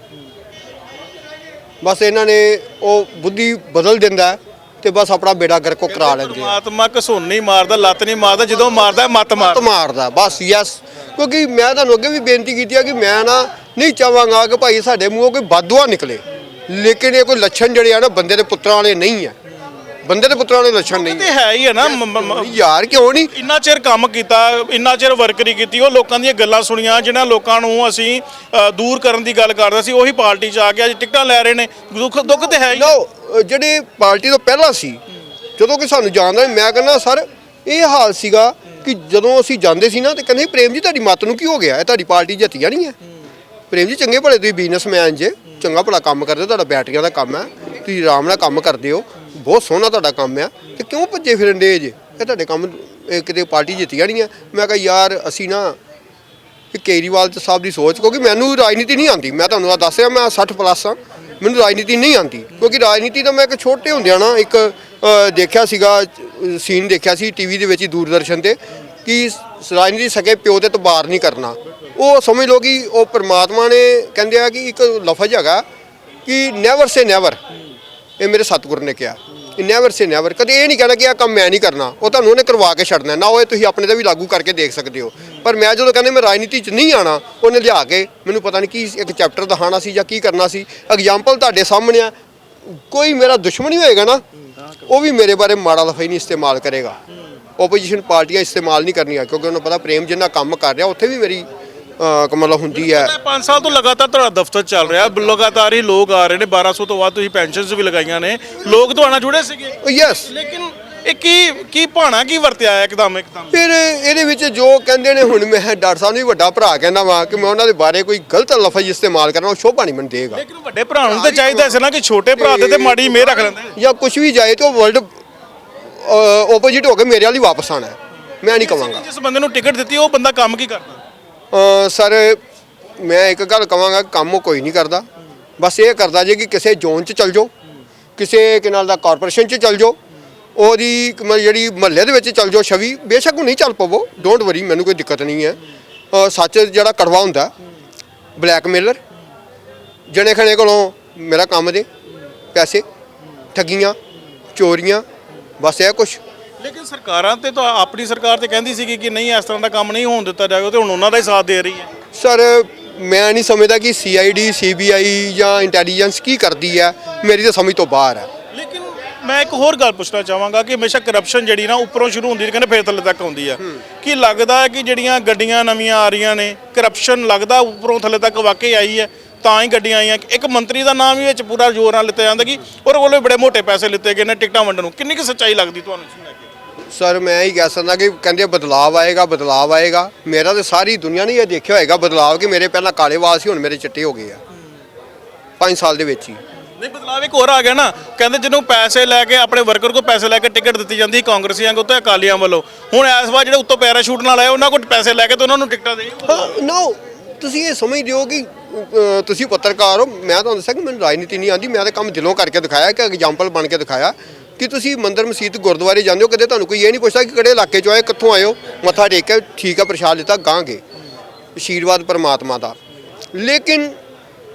[SPEAKER 7] ਬਸ ਇਹਨਾਂ ਨੇ ਉਹ ਬੁੱਧੀ ਬਦਲ ਦਿੰਦਾ ਹੈ ਤੇ ਬਸ ਆਪਣਾ ਬੇੜਾ ਗਰਕੋ ਕਰਾ ਲੈਂਦੇ ਆ।
[SPEAKER 2] ਪਰਮਾਤਮਾ ਘਸੁਣ ਨਹੀਂ ਮਾਰਦਾ ਲੱਤ ਨਹੀਂ ਮਾਰਦਾ ਜਦੋਂ ਮਾਰਦਾ ਮੱਤ
[SPEAKER 7] ਮਤ
[SPEAKER 2] ਮਾਰ
[SPEAKER 7] ਮਾਰਦਾ ਬਸ ਯੈਸ ਕਿਉਂਕਿ ਮੈਂ ਤੁਹਾਨੂੰ ਅੱਗੇ ਵੀ ਬੇਨਤੀ ਕੀਤੀ ਆ ਕਿ ਮੈਂ ਨਾ ਨਹੀਂ ਚਾਹਾਂਗਾ ਕਿ ਭਾਈ ਸਾਡੇ ਮੂੰਹੋਂ ਕੋਈ ਬਦਦੁਆ ਨਿਕਲੇ। ਲੇਕਿਨ ਇਹ ਕੋਈ ਲੱਛਣ ਜਿਹੜੇ ਆ ਨਾ ਬੰਦੇ ਦੇ ਪੁੱਤਰਾਂ ਵਾਲੇ ਨਹੀਂ ਆ। ਬੰਦੇ ਦੇ ਪੁੱਤਰਾਂ ਵਾਲੇ ਲੱਛਣ ਨਹੀਂ
[SPEAKER 2] ਤੇ ਹੈ ਹੀ ਹੈ ਨਾ ਮ- ਮ- ਮ-
[SPEAKER 7] ਯਾਰ ਕਿਉਂ ਨਹੀਂ?
[SPEAKER 2] ਇੰਨਾ ਚਿਰ ਕੰਮ ਕੀਤਾ ਇੰਨਾ ਚਿਰ ਵਰਕਰੀ ਕੀਤੀ ਉਹ ਲੋਕਾਂ ਦੀਆਂ ਗੱਲਾਂ ਸੁਣੀਆਂ ਜਿਹਨਾਂ ਲੋਕਾਂ ਨੂੰ ਅਸੀਂ ਅ, ਦੂਰ ਕਰਨ ਦੀ ਗੱਲ ਕਰਦੇ ਸੀ ਉਹੀ ਪਾਰਟੀ 'ਚ ਆ ਕੇ ਅੱਜ ਟਿਕਟਾਂ ਲੈ ਰਹੇ ਨੇ। ਦੁੱਖ ਦੁੱਖ ਤੇ ਹੈ ਹੀ
[SPEAKER 7] ਲਓ ਜਿਹੜੇ ਪਾਰਟੀ ਤੋਂ ਪਹਿਲਾਂ ਸੀ ਜਦੋਂ ਕਿ ਸਾਨੂੰ ਜਾਣਦਾ ਮੈਂ ਕਹਿੰਦਾ ਸਰ ਇਹ ਹਾਲ ਸੀਗਾ ਕਿ ਜਦੋਂ ਅਸੀਂ ਜਾਂਦੇ ਸੀ ਨਾ ਤੇ ਕਹਿੰਦੇ ਸੀ, ਪ੍ਰੇਮ ਜੀ ਤੁਹਾਡੀ ਮੱਤ ਨੂੰ ਕੀ ਹੋ ਗਿਆ? ਇਹ ਤੁਹਾਡੀ ਪਾਰਟੀ ਜਿੱਤੀ ਜਾਣੀ ਹੈ। ਪ੍ਰੇਮ ਜੀ ਚੰਗੇ ਭਲੇ ਤੁਸੀਂ ਬਿਜ਼ਨਸਮੈਨ ਜੇ। ਚੰਗਾ ਭਲਾ ਕੰਮ ਕਰਦੇ ਹੋ, ਤੁਹਾਡਾ ਬੈਟਰੀਆਂ ਦਾ ਕੰਮ ਹੈ। ਤੁਸੀਂ ਆਰਾਮ ਨਾਲ ਕੰਮ ਕਰਦੇ ਹੋ। ਬਹੁਤ ਸੋਹਣਾ ਤੁਹਾਡਾ ਕੰਮ ਆ ਤੇ ਕਿਉਂ ਭੱਜੇ ਫਿਰਨ ਦੇ ਜੇ? ਇਹ ਤੁਹਾਡੇ ਕੰਮ ਇਹ ਕਿਤੇ ਪਾਰਟੀ ਜਿੱਤੀ ਨਹੀਂ ਹੈ। ਮੈਂ ਕਿਹਾ ਯਾਰ ਅਸੀਂ ਨਾ ਕਿ ਕੇਜਰੀਵਾਲ ਤੇ ਸਾਹਿਬ ਦੀ ਸੋਚ ਕਿਉਂਕਿ ਮੈਨੂੰ ਰਾਜਨੀਤੀ ਨਹੀਂ ਆਉਂਦੀ। ਮੈਂ ਤੁਹਾਨੂੰ ਆ ਦੱਸ ਰਿਹਾ ਮੈਂ 60 ਪਲੱਸ ਆ ਮੈਨੂੰ ਰਾਜਨੀਤੀ ਨਹੀਂ ਆਉਂਦੀ। ਕਿਉਂਕਿ ਰਾਜਨੀਤੀ ਤਾਂ ਮੈਂ ਇੱਕ ਛੋਟੇ ਹੁੰਦਿਆਂ ਨਾ ਇੱਕ ਅ, ਦੇਖਿਆ ਸੀਗਾ ਸੀਨ ਦੇਖਿਆ ਸੀ ਟੀਵੀ ਦੇ ਵਿੱਚ ਹੀ ਦੂਰਦਰਸ਼ਨ ਤੇ ਕਿ ਸ- ਰਾਜਨੀਤੀ ਸਕੇ ਪਿਓ ਤੇ ਬਾਹਰ ਨਹੀਂ ਕਰਨਾ। ਉਹ ਸਮਝ ਲਓ ਕਿ ਉਹ ਪ੍ਰਮਾਤਮਾ ਨੇ ਕਹਿੰਦੇ ਆ ਕਿ ਇੱਕ ਲਫ਼ਜ਼ ਹੈਗਾ ਕਿ ਨੈਵਰ ਸੇ ਨੈਵਰ ਇਹ ਮੇਰੇ ਸਤਿਗੁਰ ਨੇ ਕਿਹਾ ਨੈਵਰ ਸੇ ਨੈਵਰ ਕਦੇ ਇਹ ਨਹੀਂ ਕਹਿਣਾ ਕਿ ਇਹ ਕੰਮ ਮੈਂ ਨਹੀਂ ਕਰਨਾ ਉਹ ਤੁਹਾਨੂੰ ਉਹਨੇ ਕਰਵਾ ਕੇ ਛੱਡਣਾ। ਨਾ ਉਹ ਤੁਸੀਂ ਆਪਣੇ ਤੇ ਵੀ ਲਾਗੂ ਕਰਕੇ ਦੇਖ ਸਕਦੇ ਹੋ। ਪਰ ਮੈਂ ਜਦੋਂ ਕਹਿੰਦੇ ਮੈਂ ਰਾਜਨੀਤੀ 'ਚ ਨਹੀਂ ਆਣਾ ਉਹਨੇ ਲਿਆ ਕੇ ਮੈਨੂੰ ਪਤਾ ਨਹੀਂ ਕੀ ਇੱਕ ਚੈਪਟਰ ਦਿਖਾਣਾ ਸੀ ਜਾਂ ਕੀ ਕਰਨਾ ਸੀ। ਐਗਜ਼ਾਮਪਲ ਤੁਹਾਡੇ ਸਾਹਮਣੇ ਆ। ਕੋਈ ਮੇਰਾ ਦੁਸ਼ਮਣ ਹੀ ਹੋਏਗਾ ਨਾ ਉਹ ਵੀ ਮੇਰੇ ਬਾਰੇ ਮਾੜਾ ਲਫ਼ਜ਼ ਨਹੀਂ ਇਸਤੇਮਾਲ ਕਰੇਗਾ। ਓਪੋਜੀਸ਼ਨ ਪਾਰਟੀਆਂ ਇਸਤੇਮਾਲ ਨਹੀਂ ਕਰਨੀਆਂ ਕਿਉਂਕਿ ਉਹਨੂੰ ਪਤਾ ਪ੍ਰੇਮ ਜਿੰਨਾ ਕੰਮ ਕਰ ਰਿਹਾ ਉੱਥੇ ਵੀ ਮੇਰੀ ਮਤਲਬ ਹੁੰਦੀ ਹੈ।
[SPEAKER 2] 5 ਸਾਲ ਤੋਂ ਲਗਾਤਾਰ ਤੁਹਾਡਾ ਦਫ਼ਤਰ ਚੱਲ ਰਿਹਾ। ਲਗਾਤਾਰ ਹੀ ਲੋਕ ਆ ਰਹੇ ਨੇ। 1200 ਤੋਂ ਵੱਧ ਤੁਸੀਂ ਪੈਨਸ਼ਨਸ ਵੀ ਲਗਾਈਆਂ ਨੇ। ਲੋਕ ਤੁਹਾਡਾ ਜੁੜੇ ਸੀਗੇ?
[SPEAKER 7] ਯੈਸ
[SPEAKER 2] ਲੇਕਿਨ ਇਹ ਕੀ ਕੀ ਭਾਣਾ ਕੀ ਵਰਤਿਆ ਹੈ ਇੱਕਦਮ ਇੱਕਦਮ?
[SPEAKER 7] ਫਿਰ ਇਹਦੇ ਵਿੱਚ ਜੋ ਕਹਿੰਦੇ ਨੇ ਹੁਣ ਮੈਂ ਡਾਕਟਰ ਸਾਹਿਬ ਨੂੰ ਵੀ ਵੱਡਾ ਭਰਾ ਕਹਿੰਦਾ ਵਾਂ ਕਿ ਮੈਂ ਉਹਨਾਂ ਦੇ ਬਾਰੇ ਕੋਈ ਗਲਤ ਲਫ਼ਜ਼ ਇਸਤੇਮਾਲ ਕਰਨਾ ਉਹ ਸ਼ੋਭਾ ਨਹੀਂ ਮੈਨੂੰ ਦੇਗਾ।
[SPEAKER 2] ਲੇਕਿਨ ਵੱਡੇ ਭਰਾ ਨੂੰ ਤਾਂ ਚਾਹੀਦਾ ਸੀ ਨਾ ਕਿ ਛੋਟੇ ਭਰਾ ਤੇ ਤੇ ਮਾੜੀ ਮੇਰ ਰੱਖ ਲੈਂਦੇ।
[SPEAKER 7] ਜਾਂ ਕੁਝ ਵੀ ਜਾਏ ਤਾਂ ਵਰਲਡ ਓਪੋਜੀਟ ਹੋ ਕੇ ਮੇਰੇ ਵਾਲੀ ਵਾਪਸ ਆਣਾ। ਮੈਂ ਨਹੀਂ ਕਵਾਂਗਾ।
[SPEAKER 2] ਜਿਸ ਬੰਦੇ ਨੂੰ ਟਿਕਟ ਦਿੱਤੀ ਉਹ ਬੰਦਾ ਕੰਮ ਕੀ ਕਰਦਾ?
[SPEAKER 7] ਸਰ, ਮੈਂ ਇੱਕ ਗੱਲ ਕਵਾਂਗਾ, ਕੰਮ ਉਹ ਕੋਈ ਨਹੀਂ ਕਰਦਾ। ਬਸ ਇਹ ਕਰਦਾ ਜੇ ਕਿ ਕਿਸੇ ਜ਼ੋਨ 'ਚ ਚਲ ਜਾਓ, ਕਿਸੇ ਕਿ ਨਾਲ ਦਾ ਕਾਰਪੋਰੇਸ਼ਨ 'ਚ ਚਲ ਜਾਓ, ਉਹਦੀ ਮਤਲਬ ਜਿਹੜੀ ਮਹੱਲੇ ਦੇ ਵਿੱਚ ਚਲ ਜਾਓ ਛਵੀ, ਬੇਸ਼ੱਕ ਨਹੀਂ ਚੱਲ ਪਵੋ ਡੋਂਟ ਵਰੀ ਮੈਨੂੰ ਕੋਈ ਦਿੱਕਤ ਨਹੀਂ ਹੈ। ਸੱਚ ਜਿਹੜਾ ਕੜਵਾ ਹੁੰਦਾ ਬਲੈਕਮੇਲਰ ਜਣੇ ਖਣੇ ਕੋਲੋਂ ਮੇਰਾ ਕੰਮ ਦੇ, ਪੈਸੇ, ਠੱਗੀਆਂ, ਚੋਰੀਆਂ, ਬਸ ਇਹ ਕੁਛ।
[SPEAKER 2] ਲੇਕਿਨ ਸਰਕਾਰਾਂ ਤੇ ਤਾਂ ਆਪਣੀ ਸਰਕਾਰ ਤੇ ਕਹਿੰਦੀ ਸੀਗੀ ਕਿ ਨਹੀਂ ਇਸ ਤਰ੍ਹਾਂ ਦਾ ਕੰਮ ਨਹੀਂ ਹੋਣ ਦਿੱਤਾ ਜਾਏਗਾ ਤੇ ਹੁਣ ਉਹਨਾਂ ਦਾ ਹੀ ਸਾਥ ਦੇ ਰਹੀ ਹੈ।
[SPEAKER 7] ਸਰ ਮੈਂ ਨਹੀਂ ਸਮਝਦਾ ਕਿ ਸੀਆਈਡੀ ਸੀਬੀਆਈ ਜਾਂ ਇੰਟੈਲੀਜੈਂਸ ਕੀ ਕਰਦੀ ਹੈ। ਮੇਰੀ ਤਾਂ ਸਮਝ ਤੋਂ ਬਾਹਰ ਹੈ।
[SPEAKER 2] ਲੇਕਿਨ ਮੈਂ ਇੱਕ ਹੋਰ ਗੱਲ ਪੁੱਛਣਾ ਚਾਹਾਂਗਾ ਕਿ ਹਮੇਸ਼ਾ ਕਰਪਸ਼ਨ ਜਿਹੜੀ ਨਾ ਉੱਪਰੋਂ ਸ਼ੁਰੂ ਹੁੰਦੀ ਹੈ ਕਹਿੰਦੇ ਫੇਰ ਥੱਲੇ ਤੱਕ ਆਉਂਦੀ ਆ ਕੀ ਲੱਗਦਾ ਹੈ ਕਿ ਜਿਹੜੀਆਂ ਗੱਡੀਆਂ ਨਵੀਆਂ ਆ ਰਹੀਆਂ ਨੇ ਕਰਪਸ਼ਨ ਲੱਗਦਾ ਉੱਪਰੋਂ ਥੱਲੇ ਤੱਕ ਵਾਕਈ ਆਈ ਹੈ ਤਾਂ ਹੀ ਗੱਡੀਆਂ ਆਈਆਂ। ਇੱਕ ਮੰਤਰੀ ਦਾ ਨਾਮ ਵੀ ਵਿੱਚ ਪੂਰਾ ਜ਼ੋਰ ਨਾਲ ਲਿੱਤਾ ਜਾਂਦਾ ਕਿ ਉਹਦੇ ਕੋਲੋਂ ਬੜੇ ਮੋਟੇ ਪੈਸੇ ਲਿੱਤੇ ਗਏ ਨੇ ਟਿਕਟਾਂ ਵੰਡਣ ਨੂੰ। ਕਿੰਨੀ ਕੁ ਸੱਚਾਈ ਲੱਗਦੀ ਤੁਹਾਨੂੰ
[SPEAKER 7] ਸਰ ਮੈਂ ਹੀ ਕਹਿ ਸਕਦਾ ਕਿ ਕਹਿੰਦੇ ਬਦਲਾਵ ਆਏਗਾ ਬਦਲਾਵ ਆਏਗਾ। ਮੇਰਾ ਤੇ ਸਾਰੀ ਦੁਨੀਆ ਨੇ ਇਹ ਦੇਖਿਆ ਹੋਏਗਾ ਬਦਲਾਵ ਕਿ ਮੇਰੇ ਪਹਿਲਾਂ ਕਾਲੇ ਵਾਲ ਸੀ ਹੁਣ ਮੇਰੇ ਚਿੱਟੇ ਹੋ ਗਏ ਆ। 5 ਸਾਲ ਦੇ ਵਿੱਚ ਹੀ।
[SPEAKER 2] ਨਹੀਂ ਬਦਲਾਅ ਇੱਕ ਹੋਰ ਆ ਗਿਆ ਨਾ। ਕਹਿੰਦੇ ਜਿਹਨੂੰ ਪੈਸੇ ਲੈ ਕੇ ਆਪਣੇ ਵਰਕਰ ਕੋ ਪੈਸੇ ਲੈ ਕੇ ਟਿਕਟ ਦਿੱਤੀ ਜਾਂਦੀ ਕਾਂਗਰਸੀਆਂ ਕੋ ਤੇ ਅਕਾਲੀਆਂ ਵੱਲੋਂ। ਹੁਣ ਇਸ ਵਾਰ ਜਿਹੜੇ ਉੱਤੋਂ ਪੈਰਾਸ਼ੂਟ ਨਾਲ ਆਏ ਉਹਨਾਂ ਕੋਲ ਪੈਸੇ ਲੈ ਕੇ ਤੇ ਉਹਨਾਂ ਨੂੰ ਟਿਕਟਾਂ ਦੇ
[SPEAKER 7] ਨੋ ਤੁਸੀਂ ਇਹ ਸਮਝਦੇ ਹੋ ਕਿ ਤੁਸੀਂ ਪੱਤਰਕਾਰ ਹੋ। ਮੈਂ ਤੁਹਾਨੂੰ ਦੱਸਿਆ ਕਿ ਮੈਨੂੰ ਰਾਜਨੀਤੀ ਨਹੀਂ ਆਉਂਦੀ। ਮੈਂ ਤਾਂ ਕੰਮ ਦਿਲੋਂ ਕਰਕੇ ਦਿਖਾਇਆ ਕਿ ਐਗਜ਼ਾਮਪਲ ਬਣ ਕੇ ਦਿਖਾਇਆ। ਕਿ ਤੁਸੀਂ ਮੰਦਰ ਮਸਜਿਦ ਗੁਰਦੁਆਰੇ ਜਾਂਦੇ ਹੋ? ਕਦੇ ਤੁਹਾਨੂੰ ਕੋਈ ਇਹ ਨਹੀਂ ਪੁੱਛਦਾ ਕਿ ਕਿਹੜੇ ਇਲਾਕੇ ਚੋਂ ਆਏ, ਕਿੱਥੋਂ ਆਏ ਹੋ? ਮੱਥਾ ਟੇਕਿਆ ਠੀਕ ਆ, ਪ੍ਰਸ਼ਾਦ ਦਿੱਤਾ, ਗਾਂਗੇ। ਆਸ਼ੀਰਵਾਦ ਪਰਮਾਤਮਾ ਦਾ। ਲੇਕਿਨ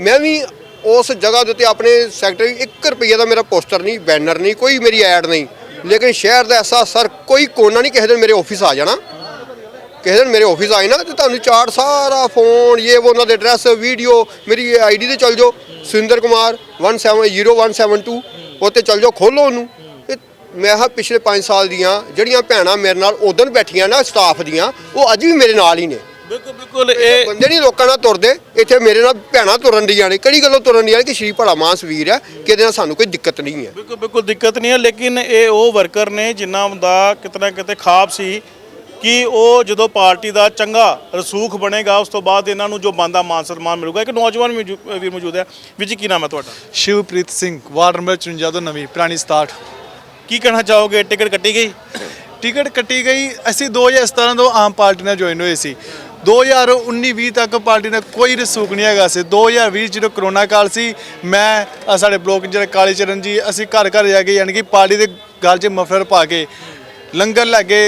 [SPEAKER 7] ਮੈਂ ਵੀ ਉਸ ਜਗ੍ਹਾ ਦੇ ਉੱਤੇ ਆਪਣੇ ਸੈਕਟਰੀ 1 ਰੁਪਈਏ ਦਾ ਮੇਰਾ ਪੋਸਟਰ ਨਹੀਂ, ਬੈਨਰ ਨਹੀਂ, ਕੋਈ ਮੇਰੀ ਐਡ ਨਹੀਂ। ਲੇਕਿਨ ਸ਼ਹਿਰ ਦਾ ਐਸਾ ਸਰ, ਕੋਈ ਕੋਨਾ ਨਹੀਂ, ਕਿਸੇ ਦਿਨ ਮੇਰੇ ਆਫਿਸ ਆ ਜਾਣਾ। ਕਿਸੇ ਦਿਨ ਮੇਰੇ ਆਫਿਸ ਆਏ ਨਾ ਤੇ ਤੁਹਾਨੂੰ ਚਾਰਟ ਸਾਰਾ ਫੋਨ, ਇਹ ਉਹ ਉਹਨਾਂ ਦੇ ਐਡਰੈਸ, ਵੀਡੀਓ, ਮੇਰੀ ਆਈਡੀ ਤੇ ਚੱਲ ਜਾਓ। ਸੁਰਿੰਦਰ ਕੁਮਾਰ 170172 ਉੱਤੇ ਚੱਲ ਜਾਓ, ਖੋਲੋ ਉਹਨੂੰ। ਮੈਂ ਹਾਂ ਪਿਛਲੇ 5 ਸਾਲ ਦੀਆਂ ਜਿਹੜੀਆਂ ਭੈਣਾਂ ਮੇਰੇ ਨਾਲ ਉਦੋਂ ਬੈਠੀਆਂ ਨਾ ਸਟਾਫ ਦੀਆਂ ਉਹ ਅੱਜ ਵੀ ਮੇਰੇ ਨਾਲ ਹੀ ਨੇ।
[SPEAKER 2] ਬਿਲਕੁਲ ਬਿਲਕੁਲ ਇਹ
[SPEAKER 7] ਬੰਦੇ ਨਹੀਂ ਲੋਕਾਂ ਨਾਲ ਤੁਰਦੇ ਇੱਥੇ ਮੇਰੇ ਨਾਲ ਭੈਣਾਂ ਤੁਰਨ ਦੀਆਂ ਨੇ। ਕਿਹੜੀ ਗੱਲੋਂ ਤੁਰਨ ਦੀਆਂ ਨੇ ਕਿ ਸ਼੍ਰੀ ਭਲਾ ਮਾਸ ਵੀਰ ਹੈ ਕਿ ਇਹਦੇ ਨਾਲ ਸਾਨੂੰ ਕੋਈ ਦਿੱਕਤ ਨਹੀਂ ਹੈ।
[SPEAKER 2] ਬਿਲਕੁਲ ਬਿਲਕੁਲ ਦਿੱਕਤ ਨਹੀਂ ਹੈ ਲੇਕਿਨ ਇਹ ਉਹ ਵਰਕਰ ਨੇ ਜਿਨ੍ਹਾਂ ਦਾ ਕਿਤਨਾ ਕਿਤੇ ਖਾਬ ਸੀ ਕਿ ਉਹ ਜਦੋਂ ਪਾਰਟੀ ਦਾ ਚੰਗਾ ਰਸੂਖ ਬਣੇਗਾ ਉਸ ਤੋਂ ਬਾਅਦ ਇਹਨਾਂ ਨੂੰ ਜੋ ਬੰਦਾ ਮਾਨ ਸਨਮਾਨ ਮਿਲੂਗਾ ਇੱਕ ਨੌਜਵਾਨ ਮੌਜੂ- ਵੀਰ ਮੌਜੂਦ ਹੈ। ਜੀ ਕੀ ਨਾਮ ਹੈ ਤੁਹਾਡਾ?
[SPEAKER 4] ਸ਼ਿਵਪ੍ਰੀਤ ਸਿੰਘ ਵਾਰਡ ਨੰਬਰ 54 ਤੋਂ ਨਵੀਂ ਪੁਰਾਣੀ 67
[SPEAKER 2] ਕੀ ਕਹਿਣਾ ਚਾਹੋਗੇ? ਟਿਕਟ ਕੱਟੀ ਗਈ?
[SPEAKER 4] ਟਿਕਟ ਕੱਟੀ ਗਈ। ਅਸੀਂ 2017 ਤੋਂ ਆਮ ਪਾਰਟੀ ਨਾਲ ਜੁਆਇਨ ਹੋਏ ਸੀ। 2019-20 ਤੱਕ ਪਾਰਟੀ ਨਾਲ ਕੋਈ ਰਸੂਖ ਨਹੀਂ ਹੈਗਾ ਸੀ। 2020 ਜਦੋਂ ਕਰੋਨਾ ਕਾਲ ਸੀ ਮੈਂ ਸਾਡੇ ਬਲੋਕ ਜਿਹੜੇ ਕਾਲੇ ਚਰਨ ਜੀ ਅਸੀਂ ਘਰ ਘਰ ਜਾ ਕੇ ਯਾਨੀ ਕਿ ਪਾਰਟੀ ਦੇ ਗੱਲ 'ਚ ਮਫਲਰ ਪਾ ਕੇ ਲੰਗਰ ਲੈ ਕੇ